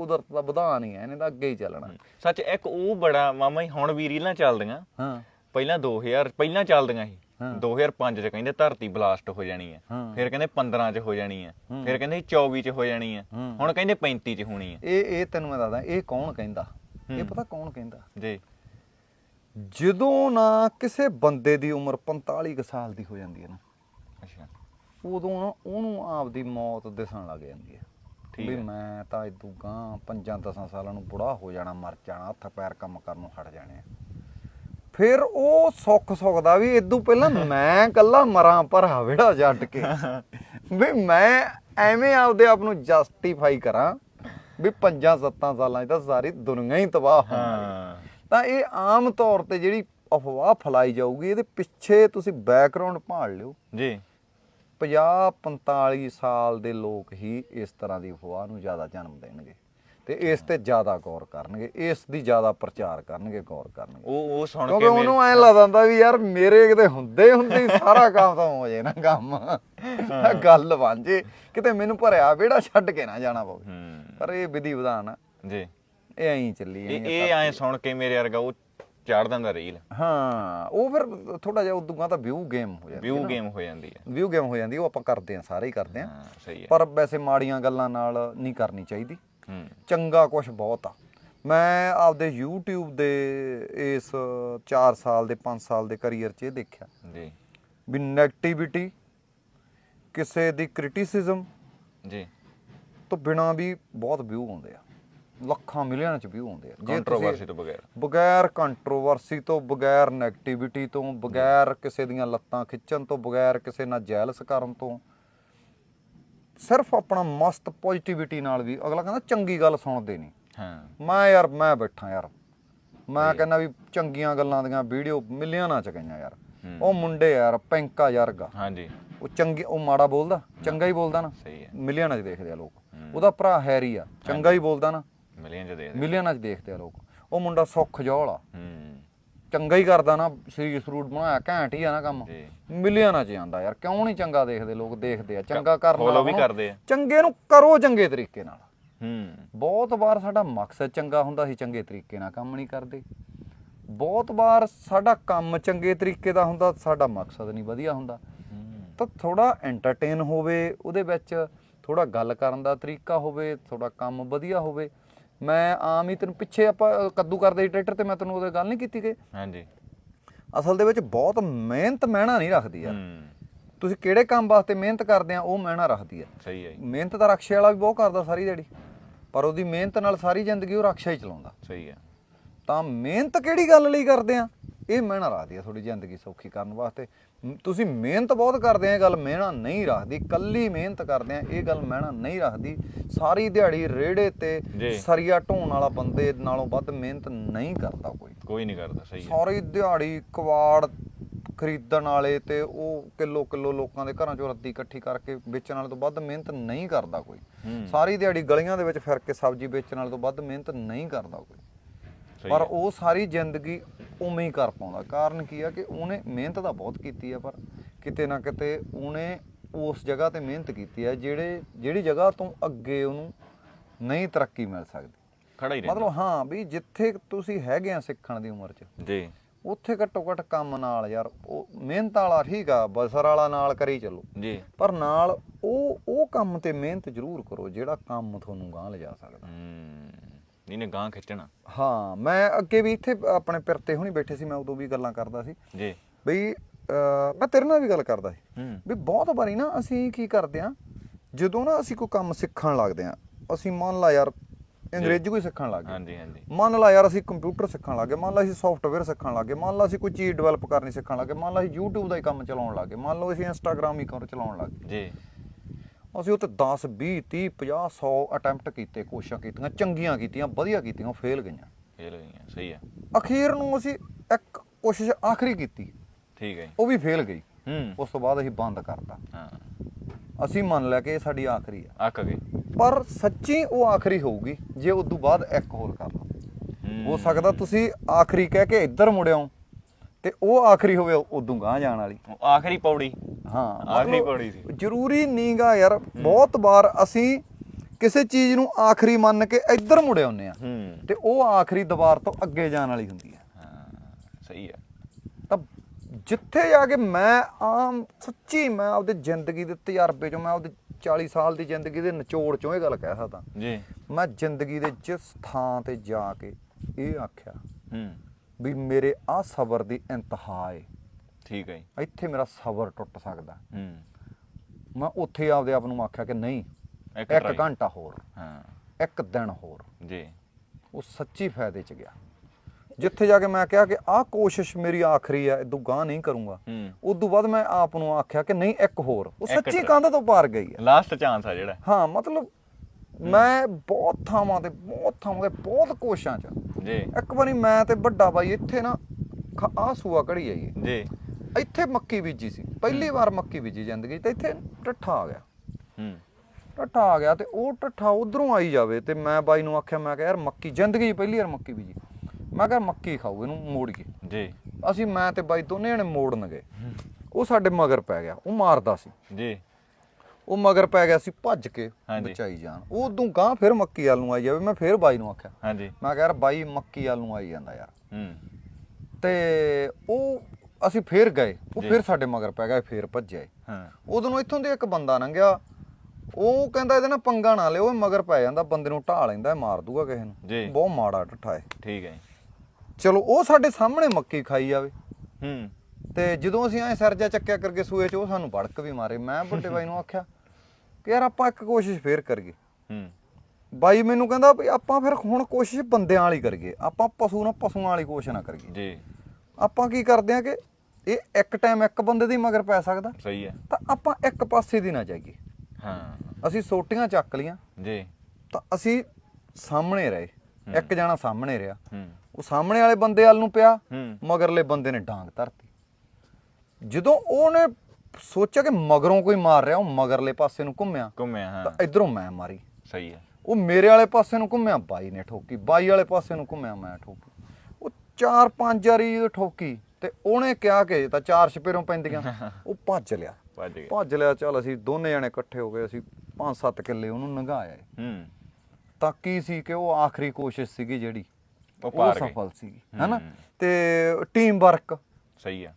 ਕੁਦਰਤ ਦਾ ਵਿਧਾਨ ਹੀ ਹੈ ਇਹਨੇ ਤਾਂ ਅੱਗੇ ਹੀ ਚੱਲਣਾ। ਸੱਚ ਇੱਕ ਉਹ ਬੜਾ ਮਾਮਾ ਜੀ ਹੁਣ ਵੀ ਰੀਲਾਂ ਚੱਲਦੀਆਂ। ਹਾਂ। ਪਹਿਲਾਂ 2000 ਪਹਿਲਾਂ ਚੱਲਦੀਆਂ ਸੀ। ਹਾਂ। 2005 ਚ ਕਹਿੰਦੇ ਧਰਤੀ ਬਲਾਸਟ ਹੋ ਜਾਣੀ ਹੈ। ਫਿਰ ਕਹਿੰਦੇ 15 ਚ ਹੋ ਜਾਣੀ ਹੈ। ਫਿਰ ਕਹਿੰਦੇ 24 ਚ ਹੋ ਜਾਣੀ ਹੈ। ਹੁਣ ਕਹਿੰਦੇ 35 ਚ ਹੋਣੀ ਹੈ। ਇਹ ਇਹ ਤੈਨੂੰ ਮੈਂ ਦੱਸਦਾ ਇਹ ਕੌਣ ਕਹਿੰਦਾ? ਇਹ ਪਤਾ ਕੌਣ ਕਹਿੰਦਾ? ਜੀ। ਜਦੋਂ ਨਾ ਕਿਸੇ ਬੰਦੇ ਦੀ ਉਮਰ 45 ਕੁ ਸਾਲ ਦੀ ਹੋ ਜਾਂਦੀ ਹੈ ਨਾ ਅੱਛਾ। ਉਦੋਂ ਨਾ ਉਹਨੂੰ ਆਪਦੀ ਮੌਤ ਦਿਸਣ ਲੱਗ ਜਾਂਦੀ ਹੈ। ਵੀ। ਮੈਂ ਤਾਂ ਇਦੋਂ ਗਾਂ ਪੰਜਾਂ ਦਸਾਂ ਸਾਲਾਂ ਨੂੰ ਬੁੜਾ ਹੋ ਜਾਣਾ ਮਰ ਜਾਣਾ ਹੱਥ ਪੈਰ ਕੰਮ ਕਰਨੋਂ ਹਟ ਜਾਣੇ ਆ। ਫਿਰ ਉਹ ਸੁੱਖ ਸੁਖਦਾ ਵੀ ਇਦੋਂ ਪਹਿਲਾਂ ਮੈਂ ਕੱਲਾ ਮਰਾਂ ਪਰ ਹਵੇੜਾ ਜੱਟ ਕੇ। ਵੀ ਮੈਂ ਐਵੇਂ ਆਪਦੇ ਆਪ ਨੂੰ ਜਸਟੀਫਾਈ ਕਰਾਂ ਵੀ ਪੰਜਾਂ ਸੱਤਾਂ ਸਾਲਾਂ 'ਚ ਤਾਂ ਸਾਰੀ ਦੁਨੀਆ ਹੀ ਤਬਾਹ ਹਾਂ। ਤਾਂ ਇਹ ਆਮ ਤੌਰ ਤੇ ਜਿਹੜੀ ਅਫਵਾਹ ਫੈਲਾਈ ਜਾਊਗੀ ਇਹਦੇ ਪਿੱਛੇ ਤੁਸੀਂ ਬੈਕਗ੍ਰਾਉਂਡ ਭਾਲ ਲਿਓ। ਜੀ। 50 45 ਸਾਲ ਦੇ ਲੋਕ ਹੀ ਇਸ ਤਰ੍ਹਾਂ ਦੀ ਅਫਵਾਹ ਨੂੰ ਜ਼ਿਆਦਾ ਜਨਮ ਦੇਣਗੇ ਤੇ ਇਸ ਤੇ ਜ਼ਿਆਦਾ ਗੌਰ ਕਰਨਗੇ ਇਸ ਦੀ ਜ਼ਿਆਦਾ ਪ੍ਰਚਾਰ ਕਰਨਗੇ ਗੌਰ ਕਰਨਗੇ। ਉਹ ਉਹ ਸੁਣ ਕਿਉਂਕਿ ਕੇ ਮੇਰੇ- ਉਹਨੂੰ ਐ ਲੱਗਦਾ ਹੁੰਦਾ ਵੀ ਯਾਰ ਮੇਰੇ ਕਿਤੇ ਹੁੰਦੇ ਹੁੰਦੇ ਸਾਰਾ ਕੰਮ ਤਾਂ ਹੋ ਜੇ ਨਾ ਕੰਮ। ਗੱਲ ਜੇ। ਕਿਤੇ ਮੈਨੂੰ ਭਰਿਆ ਵਿਹੜਾ ਛੱਡ ਕੇ ਨਾ ਜਾਣਾ ਪਵੇ। ਪਰ ਇਹ ਵਿਧੀ ਵਿਧਾਨ ਆ। ਜੀ। ਇਹ ਐਂ ਚੱਲੀ ਇਹ ਐ ਸੁਣ ਕੇ ਮੇਰੇ ਵਰਗਾ ਉਹ ਚਾੜ ਦਿੰਦਾ ਰੀਲ ਹਾਂ ਉਹ ਫਿਰ ਥੋੜਾ ਜਿਹਾ ਉਦੋਂ ਤਾਂ ਵਿਊ ਗੇਮ ਹੋ ਜਾਂਦੀ ਵਿਊ ਗੇਮ ਹੋ ਜਾਂਦੀ ਹੈ। ਵਿਊ ਗੇਮ ਹੋ ਜਾਂਦੀ ਉਹ ਆਪਾਂ ਕਰਦੇ ਆ ਸਾਰੇ ਹੀ ਕਰਦੇ ਆ ਹਾਂ ਸਹੀ ਹੈ। ਪਰ ਵੈਸੇ ਮਾੜੀਆਂ ਗੱਲਾਂ ਨਾਲ ਨਹੀਂ ਕਰਨੀ ਚਾਹੀਦੀ। ਹੂੰ। ਚੰਗਾ ਕੁਝ ਬਹੁਤ ਆ। ਮੈਂ ਆਪਦੇ YouTube ਦੇ ਇਸ 4 ਸਾਲ ਦੇ 5 ਸਾਲ ਦੇ ਕੈਰੀਅਰ 'ਚ ਇਹ ਦੇਖਿਆ। ਜੀ। ਵੀ 네ਗੇਟਿਵਿਟੀ ਕਿਸੇ ਦੀ ਕ੍ਰਿਟਿਸਿਜ਼ਮ ਜੀ। ਤੋਂ ਬਿਨਾ ਵੀ ਬਹੁਤ ਵਿਊ ਆਉਂਦੇ ਆ। ਲੱਖਾਂ ਮਿਲੀਅਨ ਚ ਵਿਊ ਆਉਂਦੇ ਆ। ਕੰਟਰੋਵਰਸੀ ਤੋਂ ਬਗੈਰ। ਬਗੈਰ ਕੰਟਰੋਵਰਸੀ ਤੋਂ ਬਗੈਰ 네ਗੇਟਿਵਿਟੀ ਤੋਂ ਬਗੈਰ ਕਿਸੇ ਦੀਆਂ ਲੱਤਾਂ ਖਿੱਚਣ ਤੋਂ ਬਗੈਰ ਕਿਸੇ ਨਾਲ ਜੈਲਸ ਕਰਨ ਤੋਂ ਸਿਰਫ ਆਪਣਾ ਮਸਤ ਪੋਜ਼ਿਟਿਵਿਟੀ ਨਾਲ ਵੀ ਅਗਲਾ ਕਹਿੰਦਾ ਚੰਗੀ ਗੱਲ ਸੁਣਦੇ ਨਹੀਂ। ਹਾਂ। ਮੈਂ ਯਾਰ ਮੈਂ ਬੈਠਾ ਯਾਰ। ਮੈਂ ਕਹਿੰਦਾ ਵੀ ਚੰਗੀਆਂ ਗੱਲਾਂ ਦੀਆਂ ਵੀਡੀਓ ਮਿਲੀਅਨਾਂ ਚ ਗਈਆਂ ਯਾਰ। ਹੂੰ। ਉਹ ਮੁੰਡੇ ਯਾਰ ਪੈਂਕਾ ਯਾਰਗਾ ਹਾਂਜੀ। ਉਹ ਚੰਗੀ ਉਹ ਮਾੜਾ ਬੋਲਦਾ ਚੰਗਾ ਹੀ ਬੋਲਦਾ ਨਾ। ਸਹੀ ਹੈ। ਮਿਲੀਅਨਾਂ ਚ ਦੇਖਦੇ ਆ ਲੋਕ। ਉਹਦਾ ਭਰਾ ਹੈਰੀ ਆ ਚੰਗਾ ਹੀ ਬੋਲਦਾ ਨਾ। ਮਿਲੀਅਨ ਚ ਦੇ ਦੇ ਮਿਲੀਅਨਾਂ ਚ ਦੇਖਦੇ ਆ ਲੋਕ। ਉਹ ਮੁੰਡਾ ਸੁੱਖ ਜੋਲ ਆ। ਹੂੰ। ਚੰਗਾ ਹੀ ਕਰਦਾ ਨਾ ਸਰੀਰ ਸਰੂਟ ਬਣਾਇਆ ਘੈਂਟ ਹੀ ਆ ਨਾ ਕੰਮ। ਮਿਲੀਅਨਾਂ ਚ ਆਂਦਾ ਯਾਰ ਕਿਉਂ ਨਹੀਂ ਚੰਗਾ ਦੇਖਦੇ ਲੋਕ ਦੇਖਦੇ ਆ। ਚੰਗਾ ਕਰਨ ਵਾਲਾ ਵੀ। ਕਰਦੇ ਆ। ਚੰਗੇ ਨੂੰ ਕਰੋ ਚੰਗੇ ਤਰੀਕੇ ਨਾਲ। ਹੂੰ। ਬਹੁਤ ਵਾਰ ਸਾਡਾ ਮਕਸਦ ਚੰਗਾ ਹੁੰਦਾ ਸੀ ਚੰਗੇ ਤਰੀਕੇ ਨਾਲ ਕੰਮ ਨਹੀਂ ਕਰਦੇ। ਬਹੁਤ ਵਾਰ ਸਾਡਾ ਕੰਮ ਚੰਗੇ ਤਰੀਕੇ ਦਾ ਹੁੰਦਾ ਸਾਡਾ ਮਕਸਦ ਨਹੀਂ ਵਧੀਆ ਹੁੰਦਾ। ਤਾਂ ਥੋੜਾ ਐਂਟਰਟੇਨ ਹੋਵੇ ਉਹਦੇ ਵਿੱਚ ਥੋੜਾ ਗੱਲ ਕਰਨ ਦਾ ਤਰੀਕਾ ਹੋਵੇ ਥੋੜਾ ਕੰਮ ਵਧੀਆ ਹੋਵੇ ਮੈਂ ਆਮ ਹੀ ਤੈਨੂੰ ਪਿੱਛੇ ਆਪਾਂ ਕੱਦੂ ਕਰਦੇ ਸੀ ਟਰੈਕਟਰ ਤੇ ਮੈਂ ਤੈਨੂੰ ਉਹਦੇ ਗੱਲ ਨਹੀਂ ਕੀਤੀ ਕਿ ਹਾਂਜੀ। ਅਸਲ ਦੇ ਵਿੱਚ ਬਹੁਤ ਮਿਹਨਤ ਮਹਿਣਾ ਨਹੀਂ ਰੱਖਦੀ ਯਾਰ। ਤੁਸੀਂ ਕਿਹੜੇ ਕੰਮ ਵਾਸਤੇ ਮਿਹਨਤ ਕਰਦੇ ਆ ਉਹ ਮਹਿਣਾ ਰੱਖਦੀ ਆ। ਸਹੀ ਹੈ ਮਿਹਨਤ ਤਾਂ ਰਕਸ਼ੇ ਵਾਲਾ ਵੀ ਬਹੁਤ ਕਰਦਾ ਸਾਰੀ ਦਿਹਾੜੀ ਪਰ ਉਹਦੀ ਮਿਹਨਤ ਨਾਲ ਸਾਰੀ ਜ਼ਿੰਦਗੀ ਉਹ ਰਕਸ਼ਾ ਹੀ ਚਲਾਉਂਦਾ। ਸਹੀ ਹੈ ਤਾਂ ਮਿਹਨਤ ਕਿਹੜੀ ਗੱਲ ਲਈ ਕਰਦੇ ਆ? ਇਹ ਮਿਹਣਾ ਰੱਖਦੀ ਆ ਥੋੜੀ ਜ਼ਿੰਦਗੀ ਸੌਖੀ ਕਰਨ ਵਾਸਤੇ। ਮ- ਤੁਸੀਂ ਮਿਹਨਤ ਬਹੁਤ ਕਰਦੇ ਆ ਇਹ ਗੱਲ ਮਿਹਣਾ ਨਹੀਂ ਰੱਖਦੀ। ਕੱਲੀ ਮਿਹਨਤ ਕਰਦੇ ਆ ਇਹ ਗੱਲ ਮਿਹਣਾ ਨਹੀਂ ਰੱਖਦੀ। ਸਾਰੀ ਦਿਹਾੜੀ ਰੇੜੇ ਤੇ ਜੀ। ਸਰੀਆ ਢੋਣ ਵਾਲਾ ਬੰਦੇ ਨਾਲੋਂ ਵੱਧ ਮਿਹਨਤ ਨਹੀਂ ਕਰਦਾ ਕੋਈ। ਕੋਈ ਨਹੀਂ ਕਰਦਾ ਸਹੀ ਹੈ। ਸਾਰੀ ਦਿਹਾੜੀ ਕਵਾੜ ਖਰੀਦਣ ਵਾਲੇ ਤੇ ਉਹ ਕਿਲੋ ਕਿਲੋ ਲੋਕਾਂ ਦੇ ਘਰਾਂ ਚੋਂ ਰੱਦੀ ਇਕੱਠੀ ਕਰਕੇ ਵੇਚਣ ਵਾਲੇ ਤੋਂ ਵੱਧ ਮਿਹਨਤ ਨਹੀਂ ਕਰਦਾ ਕੋਈ। ਹੂੰ। ਸਾਰੀ ਦਿਹਾੜੀ ਗਲੀਆਂ ਦੇ ਵਿੱਚ ਫਿਰ ਕੇ ਸਬਜ਼ੀ ਵੇਚਣ ਵਾਲੇ ਤੋਂ ਵੱਧ ਮਿਹਨਤ ਨਹੀਂ ਕਰਦਾ ਕੋਈ। ਪਰ। ਉਹ ਸਾਰੀ ਜ਼ਿੰਦਗੀ ਉਵੇਂ ਹੀ ਕਰ ਪਾਉਂਦਾ। ਕਾਰਨ ਕੀ ਆ ਕਿ ਉਹਨੇ ਮਿਹਨਤ ਤਾਂ ਬਹੁਤ ਕੀਤੀ ਆ ਪਰ ਕਿਤੇ ਨਾ ਕਿਤੇ ਉਹਨੇ ਉਸ ਜਗ੍ਹਾ ਤੇ ਮਿਹਨਤ ਕੀਤੀ ਆ ਜਿਹੜੇ ਜਿਹੜੀ ਜਗ੍ਹਾ ਤੋਂ ਅੱਗੇ ਉਹਨੂੰ ਨਹੀਂ ਤਰੱਕੀ ਮਿਲ ਸਕਦੀ। ਖੜਾ ਹੀ ਰਹਿੰਦਾ। ਮਤਲਬ ਹਾਂ ਵੀ ਜਿੱਥੇ ਤੁਸੀਂ ਹੈਗੇ ਆ ਸਿੱਖਣ ਦੀ ਉਮਰ 'ਚ ਜੀ। ਉੱਥੇ ਘੱਟੋ ਘੱਟ ਕੰਮ ਨਾਲ ਯਾਰ ਉਹ ਮਿਹਨਤ ਵਾਲਾ ਠੀਕ ਆ ਬਸਰ ਵਾਲਾ ਨਾਲ ਕਰੀ ਚੱਲੋ। ਜੀ। ਪਰ ਨਾਲ ਉਹ ਉਹ ਕੰਮ ਤੇ ਮਿਹਨਤ ਜ਼ਰੂਰ ਕਰੋ ਜਿਹੜਾ ਕੰਮ ਤੁਹਾਨੂੰ ਗਾਂਹ ਲਿਜਾ ਸਕਦਾ। ਹੂੰ। ਜਿਹਨੇ ਗਾਂ ਖਿੱਚਣਾ। ਹਾਂ ਮੈਂ ਅੱਗੇ ਵੀ ਇੱਥੇ ਆਪਣੇ ਪਿਰਤੇ ਹੁਣੀ ਬੈਠੇ ਸੀ ਮੈਂ ਉਦੋਂ ਵੀ ਗੱਲਾਂ ਕਰਦਾ ਸੀ। ਜੀ। ਬਈ ਮੈਂ ਤੇਰੇ ਨਾਲ ਵੀ ਗੱਲ ਕਰਦਾ ਸੀ। ਵੀ ਬਹੁਤ ਵਾਰੀ ਨਾ ਅਸੀਂ ਕੀ ਕਰਦੇ ਆ ਜਦੋਂ ਨਾ ਅਸੀਂ ਕੋਈ ਕੰਮ ਸਿੱਖਣ ਲੱਗਦੇ ਆ ਅਸੀਂ ਮੰਨ ਲਾ ਯਾਰ ਅੰਗਰੇਜ਼ੀ ਕੋਈ ਸਿੱਖਣ ਲੱਗ ਗਏ। ਹਾਂਜੀ ਹਾਂਜੀ। ਮੰਨ ਲਾ ਯਾਰ ਅਸੀਂ ਕੰਪਿਊਟਰ ਸਿੱਖਣ ਲੱਗੇ ਮੰਨ ਲਾ ਅਸੀਂ ਸੌਫਟਵੇਅਰ ਸਿੱਖਣ ਲੱਗੇ ਮੰਨ ਲਾ ਅਸੀਂ ਕੋਈ ਚੀਜ਼ ਡਿਵੈਲਪ ਕਰਨੀ ਸਿੱਖਣ ਲੱਗੇ ਮੰਨ ਲਾ ਅਸੀਂ YouTube ਦਾ ਹੀ ਕੰਮ ਚਲਾਉਣ ਲੱਗੇ ਮੰਨ ਲਓ ਅਸੀਂ ਇੰਸਟਾਗ੍ਰam ਹੀ ਕਰ ਚਲਾਉਣ ਲੱਗੇ ਜੀ। ਅਸੀਂ ਉੱਤੇ 10 20 30 50 100 ਅਟੈਂਪਟ ਕੀਤੇ ਕੋਸ਼ਿਸ਼ਾਂ ਕੀਤੀਆਂ ਚੰਗੀਆਂ ਕੀਤੀਆਂ ਵਧੀਆ ਕੀਤੀਆਂ ਫੇਲ ਗਈਆਂ। ਫੇਲ ਹੋਈਆਂ ਸਹੀ ਹੈ। ਅਖੀਰ ਨੂੰ ਅਸੀਂ ਇੱਕ ਕੋਸ਼ਿਸ਼ ਆਖਰੀ ਕੀਤੀ। ਠੀਕ ਹੈ ਜੀ। ਉਹ ਵੀ ਫੇਲ ਗਈ। ਹੂੰ। ਉਸ ਤੋਂ ਬਾਅਦ ਅਸੀਂ ਬੰਦ ਕਰਤਾ। ਹਾਂ। ਅਸੀਂ ਮੰਨ ਲਿਆ ਕਿ ਇਹ ਸਾਡੀ ਆਖਰੀ ਆ ਅੱਕ ਗਏ। ਪਰ ਸੱਚੀ ਉਹ ਆਖਰੀ ਹੋਊਗੀ ਜੇ ਉਸ ਤੋਂ ਬਾਅਦ ਇੱਕ ਹੋਰ ਕਰ ਲਓ। ਹੂੰ। ਹੋ ਸਕਦਾ ਤੁਸੀਂ ਆਖਰੀ ਕਹਿ ਕੇ ਇੱਧਰ ਮੁੜਿਓ ਤੇ ਉਹ ਆਖਰੀ ਹੋਵੇ ਉਦੋਂ ਗਾਂ ਜਾਣ ਵਾਲੀ। ਉਹ ਆਖਰੀ ਪੌੜੀ। ਹਾਂ ਆਖਰੀ ਪੌੜੀ ਸੀ। ਜ਼ਰੂਰੀ ਨਹੀਂਗਾ ਯਾਰ ਬਹੁਤ ਵਾਰ ਅਸੀਂ ਕਿਸੇ ਚੀਜ਼ ਨੂੰ ਆਖਰੀ ਮੰਨ ਕੇ ਇੱਧਰ ਮੁੜ ਆਉਂਦੇ ਆ ਤੇ ਉਹ ਆਖਰੀ ਦੀਵਾਰ ਤੋਂ ਅੱਗੇ ਜਾਣ ਵਾਲੀ ਹੁੰਦੀ ਹੈ। ਹਾਂ ਸਹੀ ਹੈ। ਤਾਂ ਜਿੱਥੇ ਜਾ ਕੇ ਮੈਂ ਆਮ ਸੱਚੀ ਮੈਂ ਆਪਦੀ ਜ਼ਿੰਦਗੀ ਦੇ ਤਜਰਬੇ ਚੋਂ ਮੈਂ ਆਪਦੀ 40 ਸਾਲ ਦੀ ਜ਼ਿੰਦਗੀ ਦੇ ਨਿਚੋੜ ਚੋਂ ਇਹ ਗੱਲ ਕਹਿ ਸਕਦਾ। ਜੀ। ਮੈਂ ਜ਼ਿੰਦਗੀ ਦੇ ਜਿਸ ਥਾਂ ਤੇ ਜਾ ਕੇ ਇਹ ਆਖਿਆ ਹੂੰ। ਵੀ ਮੇਰੇ ਆ ਸਬਰ ਦੀ ਇੰਤਹਾ ਏ। ਠੀਕ ਹੈ ਜੀ। ਇੱਥੇ ਮੇਰਾ ਸਬਰ ਟੁੱਟ ਸਕਦਾ। ਹੂੰ। ਮੈਂ ਉੱਥੇ ਆਪਦੇ ਆਪ ਨੂੰ ਆਖਿਆ ਕਿ ਨਹੀਂ ਇੱਕ। ਘੰਟਾ ਹੋਰ ਹਾਂ। ਇੱਕ ਦਿਨ ਹੋਰ। ਜੀ। ਉਹ ਸੱਚੀ ਫਾਇਦੇ ਚ ਗਿਆ। ਜਿੱਥੇ ਜਾ ਕੇ ਮੈਂ ਕਿਹਾ ਕਿ ਆਹ ਕੋਸ਼ਿਸ਼ ਮੇਰੀ ਆਖਰੀ ਆ ਇਦੋਂ ਗਾਂ ਨਹੀਂ ਕਰੂੰਗਾ। ਹੂੰ। ਉਦੋਂ ਬਾਅਦ ਮੈਂ ਆਪ ਨੂੰ ਆਖਿਆ ਕਿ ਨਹੀਂ ਇੱਕ ਹੋਰ। ਉਹ ਸੱਚੀ। ਕੰਧ ਤੋਂ ਪਾਰ ਗਈ ਆ ਲਾਸਟ ਚਾਂਸ ਆ ਜਿਹੜਾ। ਹਾਂ ਮਤਲਬ ਮੈਂ ਬਹੁਤ ਥਾਵਾਂ ਤੇ ਬਹੁਤ ਥਾਵਾਂ ਤੇ ਬਹੁਤ ਕੋਸ਼ਿਸ਼ਾਂ ਚ। ਜੀ। ਇੱਕ ਵਾਰੀ ਮੈਂ ਤੇ ਵੱਡਾ ਬਾਈ ਇੱਥੇ ਨਾ ਆ ਸੂਆ ਘੜੀ ਆਈਏ ਜੀ। ਇੱਥੇ ਮੱਕੀ ਬੀਜੀ ਸੀ। ਪਹਿਲੀ ਵਾਰ ਮੱਕੀ ਬੀਜੀ ਜ਼ਿੰਦਗੀ ਤੇ ਇੱਥੇ ਟੱਠਾ ਆ ਗਿਆ। ਹੂੰ। ਟੱਠਾ ਆ ਗਿਆ ਤੇ ਉਹ ਟੱਠਾ ਉਧਰੋਂ ਆਈ ਜਾਵੇ ਤੇ ਮੈਂ ਬਾਈ ਨੂੰ ਆਖਿਆ ਮੈਂ ਕਿਹਾ ਯਾਰ ਮੱਕੀ ਜ਼ਿੰਦਗੀ 'ਚ ਪਹਿਲੀ ਵਾਰ ਮੱਕੀ ਬੀਜੀ। ਮੈਂ ਕਿਹਾ ਮੱਕੀ ਖਾਓ ਇਹਨੂੰ ਮੋੜੀਏ ਜੀ। ਅਸੀਂ ਮੈਂ ਤੇ ਬਾਈ ਦੋਨੇ ਜਣੇ ਮੋੜਨ ਗਏ। ਉਹ ਸਾਡੇ ਮਗਰ ਪੈ ਗਿਆ। ਉਹ ਮਾਰਦਾ ਸੀ। ਜੀ। ਉਹ ਮਗਰ ਪੈ ਗਿਆ ਸੀ ਭੱਜ ਕੇ। ਬਚਾਈ ਜਾਣ। ਉਹ ਉਦੋਂ ਗਾਂ ਫਿਰ ਮੱਕੀ ਵੱਲ ਨੂੰ ਆਈ ਜਾਵੇ ਮੈਂ ਫਿਰ ਬਾਈ ਨੂੰ ਆਖਿਆ। ਹਾਂਜੀ। ਮੈਂ ਕਿਹਾ ਯਾਰ ਬਾਈ ਮੱਕੀ ਵੱਲ ਨੂੰ ਆਈ ਜਾਂਦਾ ਯਾਰ। ਹੂੰ। ਤੇ ਉਹ ਅਸੀਂ ਫੇਰ ਗਏ ਉਹ। ਫਿਰ ਸਾਡੇ ਮਗਰ ਪੈ ਗਿਆ ਫੇਰ ਭੱਜਿਆ। ਹਾਂ। ਉਦੋਂ ਨੂੰ ਇੱਥੋਂ ਦੇ ਇੱਕ ਬੰਦਾ ਲੰਘਿਆ ਉਹ ਕਹਿੰਦਾ ਇਹਦੇ ਨਾਲ ਪੰਗਾ ਨਾ ਲਿਓ ਇਹ ਮਗਰ ਪੈ ਜਾਂਦਾ ਬੰਦੇ ਨੂੰ ਢਾ ਲੈਂਦਾ ਮਾਰ ਦੂਗਾ ਕਿਸੇ। ਨੂੰ। ਬਹੁਤ ਮਾੜਾ ਏ ਠੀਕ ਹੈ। ਚਲੋ ਉਹ ਸਾਡੇ ਸਾਹਮਣੇ ਮੱਕੀ ਖਾਈ ਜਾਵੇ। ਹੂੰ। ਤੇ ਜਦੋਂ ਅਸੀਂ ਐ ਸਿਰ ਜਾ ਚੱਕਿਆ ਕਰਕੇ ਸੂਏ ਚ ਉਹ ਸਾਨੂੰ ਭੜਕ ਵੀ ਮਾਰੇ। ਮੈਂ ਵੱਡੇ ਬਾਈ ਨੂੰ ਆਖਿਆ ਯਾਰ ਆਪਾਂ ਇੱਕ ਕੋਸ਼ਿਸ਼ ਫੇਰ ਕਰੀਏ। ਹੂੰ। ਬਾਈ ਮੈਨੂੰ ਕਹਿੰਦਾ ਵੀ ਆਪਾਂ ਫਿਰ ਹੁਣ ਕੋਸ਼ਿਸ਼ ਬੰਦਿਆਂ ਵਾਲੀ ਕਰੀਏ। ਆਪਾਂ ਪਸ਼ੂ ਨਾਲ ਪਸ਼ੂਆਂ ਵਾਲੀ ਕੋਸ਼ਿਸ਼ ਨਾ ਕਰੀਏ। ਜੀ। ਆਪਾਂ ਕੀ ਕਰਦੇ ਆ ਕਿ ਇਹ ਇੱਕ ਟਾਈਮ ਇੱਕ ਬੰਦੇ ਦੇ ਮਗਰ ਪੈ ਸਕਦਾ। ਸਹੀ ਹੈ। ਤਾਂ ਆਪਾਂ ਇੱਕ ਪਾਸੇ ਦੀ ਨਾ ਜਾਈਏ। ਹਾਂ। ਅਸੀਂ ਸੋਟੀਆਂ ਚੱਕ ਲੀਆਂ ਜੀ। ਤਾਂ ਅਸੀਂ ਸਾਹਮਣੇ ਰਹੇ। ਇੱਕ ਜਣਾ ਸਾਹਮਣੇ ਰਿਹਾ। ਉਹ ਸਾਹਮਣੇ ਵਾਲੇ ਬੰਦੇ ਵੱਲ ਨੂੰ ਪਿਆ। ਮਗਰਲੇ ਬੰਦੇ ਨੇ ਡਾਂਗ ਧਰਤੀ। ਜਦੋਂ ਉਹਨੇ ਸੋਚਿਆ ਕਿ ਮਗਰੋਂ ਕੋਈ ਮਾਰ ਰਿਹਾ ਉਹ ਮਗਰਲੇ ਪਾਸੇ ਨੂੰ ਘੁੰਮਿਆ। ਘੁੰਮਿਆ ਹਾਂ। ਤਾਂ ਇਧਰੋਂ ਮੈਂ ਮਾਰੀ। ਸਹੀ ਹੈ। ਉਹ ਮੇਰੇ ਵਾਲੇ ਪਾਸੇ ਨੂੰ ਘੁੰਮਿਆ ਬਾਈ ਨੇ ਠੋਕੀ। ਬਾਈ ਵਾਲੇ ਪਾਸੇ ਨੂੰ ਘੁੰਮਿਆ ਮੈਂ ਠੋਕੀ। ਉਹ ਚਾਰ ਪੰਜ ਵਾਰੀ ਠੋਕੀ ਤੇ ਉਹਨੇ ਕਿਹਾ ਕਿ ਤਾਂ ਚਾਰ ਛਪੇਰੋਂ ਪੈਂਦੀਆਂ। ਉਹ ਭੱਜ ਲਿਆ। ਭੱਜ ਲਿਆ ਚੱਲ ਅਸੀਂ ਦੋਨੇ ਜਣੇ ਇਕੱਠੇ ਹੋ ਗਏ ਅਸੀਂ 5-7 ਕਿੱਲੇ ਉਹਨੂੰ ਨੰਗਾਇਆ ਹੂੰ। ਤਾਂ ਕੀ ਸੀ ਕਿ ਉਹ ਆਖਰੀ ਕੋਸ਼ਿਸ਼ ਸੀਗੀ ਜਿਹੜੀ ਉਹ ਸਫਲ ਸੀਗੀ ਹੈਨਾ। ਤੇ ਟੀਮ ਵਰਕ ਸਹੀ ਹੈ।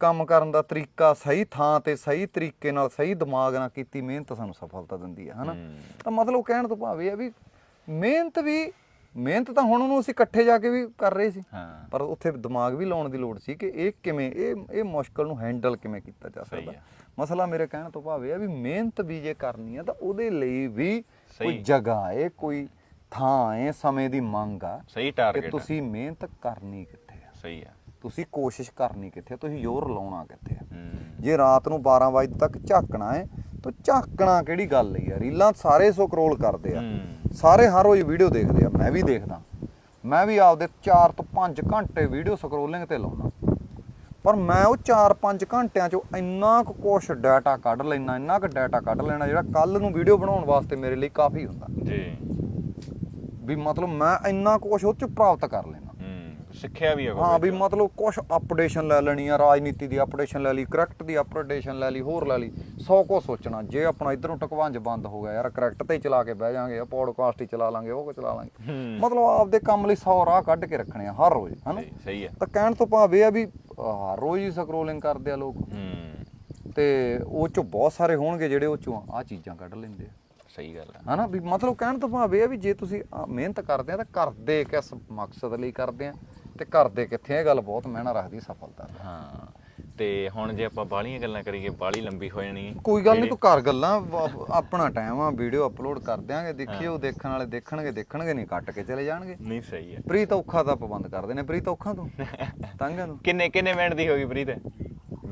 ਕੰਮ ਕਰਨ ਦਾ ਤਰੀਕਾ ਸਹੀ ਥਾਂ ਤੇ ਸਹੀ ਤਰੀਕੇ ਨਾਲ ਸਹੀ ਦਿਮਾਗ ਨਾਲ ਕੀਤੀ ਮਿਹਨਤ ਸਾਨੂੰ ਸਫਲਤਾ ਦਿੰਦੀ ਹੈ ਹਨਾ। ਤਾਂ ਮਤਲਬ ਕਹਿਣ ਤੋਂ ਭਾਵ ਹੈ ਵੀ ਮਿਹਨਤ ਵੀ ਮਿਹਨਤ ਤਾਂ ਹੁਣ ਉਹਨੂੰ ਅਸੀਂ ਇਕੱਠੇ ਜਾ ਕੇ ਵੀ ਕਰ ਰਹੇ ਸੀ। ਪਰ ਉੱਥੇ ਦਿਮਾਗ ਵੀ ਲਾਉਣ ਦੀ ਲੋੜ ਸੀ ਕਿ ਇਹ ਕਿਵੇਂ ਇਹ ਇਹ ਮੁਸ਼ਕਲ ਨੂੰ ਹੈਂਡਲ ਕਿਵੇਂ ਕੀਤਾ ਜਾ ਸਕਦਾ। ਮਸਲਾ ਮੇਰੇ ਕਹਿਣ ਤੋਂ ਭਾਵ ਇਹ ਹੈ ਵੀ ਮਿਹਨਤ ਵੀ ਜੇ ਕਰਨੀ ਹੈ ਤਾਂ ਉਹਦੇ ਲਈ ਵੀ ਕੋਈ। ਜਗ੍ਹਾ ਹੈ ਕੋਈ ਥਾਂ ਹੈ ਸਮੇਂ ਦੀ ਮੰਗ ਆ ਸਹੀ ਕਿ ਟਾਰਗੇਟ ਤੁਸੀਂ ਮਿਹਨਤ ਕਰਨੀ ਕਿੱਥੇ ਆ। ਸਹੀ ਹੈ ਤੁਸੀਂ ਕੋਸ਼ਿਸ਼ ਕਰਨੀ ਕਿੱਥੇ ਤੁਸੀਂ ਜ਼ੋਰ ਲਾਉਣਾ ਕਿੱਥੇ ਹੂੰ। ਜੇ ਰਾਤ ਨੂੰ 12 ਵਜੇ ਤੱਕ ਝਾਕਣਾ ਹੈ ਤਾਂ ਝਾਕਣਾ ਕਿਹੜੀ ਗੱਲ ਹੈ ਯਾਰ? ਰੀਲਾਂ ਸਾਰੇ ਸਕਰੋਲ ਕਰਦੇ ਆ। ਸਾਰੇ ਹਰ ਰੋਜ਼ ਵੀਡੀਓ ਦੇਖਦੇ ਆ ਮੈਂ ਵੀ ਦੇਖਦਾ। ਮੈਂ ਵੀ ਆਪਦੇ 4 ਤੋਂ 5 ਘੰਟੇ ਵੀਡੀਓ ਸਕਰੋਲਿੰਗ ਤੇ ਲਾਉਣਾ ਪਰ ਮੈਂ ਉਹ 4-5 ਘੰਟਿਆਂ ਚੋਂ ਇੰਨਾ ਕੁ ਕੁਛ ਡਾਟਾ ਕੱਢ ਲੈਣਾ ਇੰਨਾ ਕੁ ਡਾਟਾ ਕੱਢ ਲੈਣਾ ਜਿਹੜਾ ਕੱਲ ਨੂੰ ਵੀਡੀਓ ਬਣਾਉਣ ਵਾਸਤੇ ਮੇਰੇ ਲਈ ਕਾਫੀ ਹੁੰਦਾ। ਜੀ। ਵੀ ਮਤਲਬ ਮੈਂ ਇੰਨਾ ਕੁਛ ਉਹ ਚ ਪ੍ਰਾਪਤ ਕਰ ਲੈਣਾ ਸਿੱਖਿਆ ਵੀ ਹੈ ਹਾਂ ਵੀ ਮਤਲਬ ਕੁਛ ਅਪਡੇਸ਼ਨ ਲੈ ਲੈਣੀ ਆ ਰਾਜਨੀਤੀ ਦੀ ਅਪਡੇਸ਼ਨ ਲੈ ਲਈ ਕਰੈਕਟ ਦੀ ਅਪਡੇਸ਼ਨ ਲੈ ਲਈ ਹੋਰ ਲੈ ਲਈ ਸੌ ਕੋ ਸੋਚਣਾ। ਜੇ ਆਪਣਾ ਇਧਰੋਂ ਟਕਵੰਜ ਬੰਦ ਹੋ ਗਿਆ ਯਾਰ ਕਰੈਕਟ ਤੇ ਹੀ ਚਲਾ ਕੇ ਬਹਿ ਜਾਾਂਗੇ ਪੌਡਕਾਸਟ ਹੀ ਚਲਾ ਲਾਂਗੇ ਉਹ ਕੋ ਚਲਾ ਲਾਂਗੇ। ਹੂੰ। ਮਤਲਬ ਆਪਦੇ ਕੰਮ ਲਈ 100 ਰਾਹ ਕੱਢ ਕੇ ਰੱਖਣੇ ਆ ਹਰ ਰੋਜ਼ ਹਨਾ? ਸਹੀ- ਹੈ ਤਾਂ ਕਹਿਣ ਤੋਂ ਭਾਵ ਇਹ ਆ ਵੀ ਆਹ, ਰੋਜ਼ ਹੀ ਸਕਰੋਲਿੰਗ ਕਰਦੇ ਆ ਲੋਕ। ਹੂੰ। ਤੇ ਉਹ ਚੋਂ ਬਹੁਤ ਸਾਰੇ ਹੋਣਗੇ ਜਿਹੜੇ ਉਹ ਚੋਂ ਆ ਚੀਜ਼ਾਂ ਕੱਢ ਲੈਂਦੇ ਆ। ਸਹੀ ਗੱਲ ਆ। ਹਨਾ? ਵੀ ਮਤਲਬ ਕਹਿਣ ਤੋਂ ਭਾਵ ਇਹ ਆ ਵੀ ਜੇ ਤੁਸੀਂ ਮਿਹਨਤ ਕਰਦੇ ਆ ਤਾਂ ਕਰਦੇ ਕਿਸ ਮਕਸਦ ਲਈ ਕਰਦੇ ਆ? ਤੇ ਕਰਦੇ ਕਿੱਥੇ ਆ, ਇਹ ਗੱਲ ਬਹੁਤ ਮਹਿਣਾ ਰੱਖਦੀ ਸਫਲਤਾ ਦੀ। ਹਾਂ ਤੇ ਹੁਣ ਜੇ ਆਪਾਂ ਬਾਹਲੀਆਂ ਗੱਲਾਂ ਕਰੀਏ ਬਾਹਲੀ ਲੰਬੀ ਹੋ ਜਾਣੀ ਹੈ। ਕੋਈ ਗੱਲ ਨਹੀਂ ਤੂੰ ਕਰ ਗੱਲਾਂ ਵ- ਆਪਣਾ ਟਾਈਮ ਆ ਵੀਡੀਓ ਅਪਲੋਡ ਕਰ ਦਿਆਂਗੇ ਦੇਖਿਓ ਦੇਖਣ ਵਾਲੇ ਦੇਖਣਗੇ ਦੇਖਣਗੇ ਨਹੀਂ ਕੱਟ ਕੇ ਚਲੇ ਜਾਣਗੇ। ਨਹੀਂ ਸਹੀ ਹੈ। ਪ੍ਰੀਤ ਔਖਾ ਤਾਂ ਪਾਬੰਦ ਕਰਦੇ ਨੇ। ਪ੍ਰੀਤ ਔਖਾ ਤੂੰ? ਤੰਗ ਨੂੰ ਕਿੰਨੇ ਕਿੰਨੇ ਮਿੰਟ ਦੀ ਹੋ ਗਈ ਪ੍ਰੀਤ?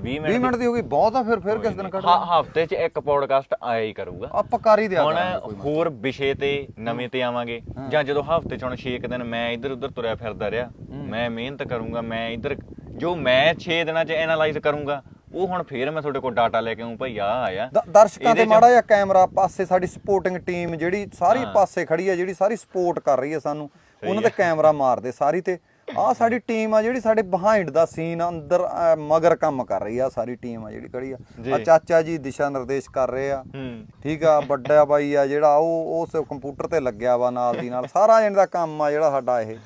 20 20 ਮਿੰਟ ਦੀ ਹੋ ਗਈ ਬਹੁਤ ਆ ਫਿਰ ਫਿਰ ਕਿਸ ਦਿਨ ਕੱਢ ਹਾਂ ਹਫ਼ਤੇ 'ਚ ਇੱਕ ਪੌਡਕਾਸਟ ਆਇਆ ਹੀ ਕਰੂਗਾ। ਆਪਾਂ ਕਰ ਹੀ ਦਿਆ ਹੁਣ ਹੋਰ ਵਿਸ਼ੇ ਤੇ ਨਵੇਂ ਤੇ ਆਵਾਂਗੇ। ਜਾਂ ਜਦੋਂ ਹਫ਼ਤੇ 'ਚ ਹੁਣ 6 ਦਿਨ ਮੈਂ ਇੱਧਰ ਉੱਧਰ ਤੁਰਿਆ ਫਿਰਦਾ ਰਿਹਾ ਮੈਂ ਮਿਹਨਤ ਕਰੂੰਗਾ ਮੈਂ ਇੱਧਰ ਜੋ ਮੈਂ 6 ਦਿਨਾਂ 'ਚ ਐਨਾਲਾਈਜ਼ ਕਰੂੰਗਾ ਉਹ ਹੁਣ ਫੇਰ ਮੈਂ ਤੁਹਾਡੇ ਕੋਲ ਡਾਟਾ ਲੈ ਕੇ ਆਉਂ ਭਈ ਆ ਆਇਆ ਦ- ਦਰਸ਼ਕਾਂ ਤੇ 'ਚ- ਮਾੜਾ ਜਿਹਾ ਕੈਮਰਾ ਪਾਸੇ ਸਾਡੀ ਸਪੋਰਟਿੰਗ ਟੀਮ ਜਿਹੜੀ ਸਾਰੀ ਪਾਸੇ ਖੜੀ ਆ ਜਿਹੜੀ ਸਾਰੀ ਸਪੋਰਟ ਕਰ ਰਹੀ ਹੈ ਸਾਨੂੰ ਉਹਨਾਂ ਤੇ ਕੈਮਰਾ ਮਾਰਦੇ ਸਾਰੀ ਤੇ। ਆ ਸਾਡੀ ਟੀਮ ਆ ਜਿਹੜੀ ਸਾਡੇ ਬਿਹਾਈਂਡ ਦਾ ਸੀਨ ਅੰਦਰ ਅਹ, ਮਗਰ ਕੰਮ ਕਰ ਰਹੀ ਆ ਸਾਰੀ ਟੀਮ ਆ ਜਿਹੜੀ ਖੜੀ ਆ। ਆ। ਚਾਚਾ ਜੀ ਦਿਸ਼ਾ ਨਿਰਦੇਸ਼ ਕਰ ਰਹੇ ਆ। ਹੂੰ। ਠੀਕ ਆ ਵੱਡਾ ਬਾਈ ਆ ਜਿਹੜਾ ਉਹ ਉਸ ਕੰਪਿਊਟਰ ਤੇ ਲੱਗਿਆ ਵਾ ਨਾਲ ਦੀ ਨਾਲ। ਸਾਰਾ ਇਹਨਾਂ ਦਾ ਕੰਮ ਆ ਜਿਹੜਾ ਸਾਡਾ ਇਹ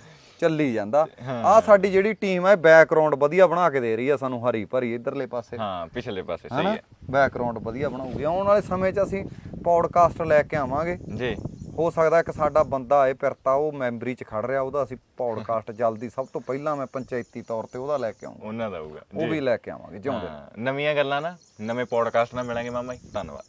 ਚੱਲੀ ਜਾਂਦਾ। ਆ ਸਾਡੀ ਜਿਹੜੀ ਟੀਮ ਆ ਬੈਕਗ੍ਰਾਉਂਡ ਵਧੀਆ ਬਣਾ ਕੇ ਦੇ ਰਹੀ ਆ ਸਾਨੂੰ ਹਰੀ ਭਰੀ ਇਧਰਲੇ ਪਾਸੇ। ਹਾਂ ਪਿਛਲੇ ਪਾਸੇ ਸਹੀ ਹਨਾ? ਹੈ। ਬੈਕਗ੍ਰਾਉਂਡ ਵਧੀਆ ਬਣਾਉਗੀ। ਆਉਣ ਵਾਲੇ ਸਮੇਂ 'ਚ ਅਸੀਂ ਪੌਡਕਾਸਟ ਲੈ ਕੇ ਆਵਾਂਗੇ। ਜੀ। ਹੋ ਸਕਦਾ ਇੱਕ ਸਾਡਾ ਬੰਦਾ ਏ ਪਿਰਤਾ ਉਹ ਮੈਂਬਰੀ 'ਚ ਖੜ ਰਿਹਾ ਉਹਦਾ ਅਸੀਂ ਪੌਡਕਾਸਟ ਜਲਦੀ ਸਭ ਤੋਂ ਪਹਿਲਾਂ ਮੈਂ ਪੰਚਾਇਤੀ ਤੌਰ ਤੇ ਉਹਦਾ ਲੈ ਕੇ ਆਉਂਗਾ। ਉਹਨਾਂ ਦਾ ਹੋਊਗਾ। ਉਹ ਵੀ ਲੈ ਕੇ ਆਵਾਂਗੇ ਜਿਉਂਦੇ ਹਾਂ, ਨਵੀਆਂ ਗੱਲਾਂ ਨਾ ਨਵੇਂ ਪੌਡਕਾਸਟ ਨਾਲ ਮਿਲਾਂਗੇ ਮਾਮਾ ਜੀ। ਧੰਨਵਾਦ।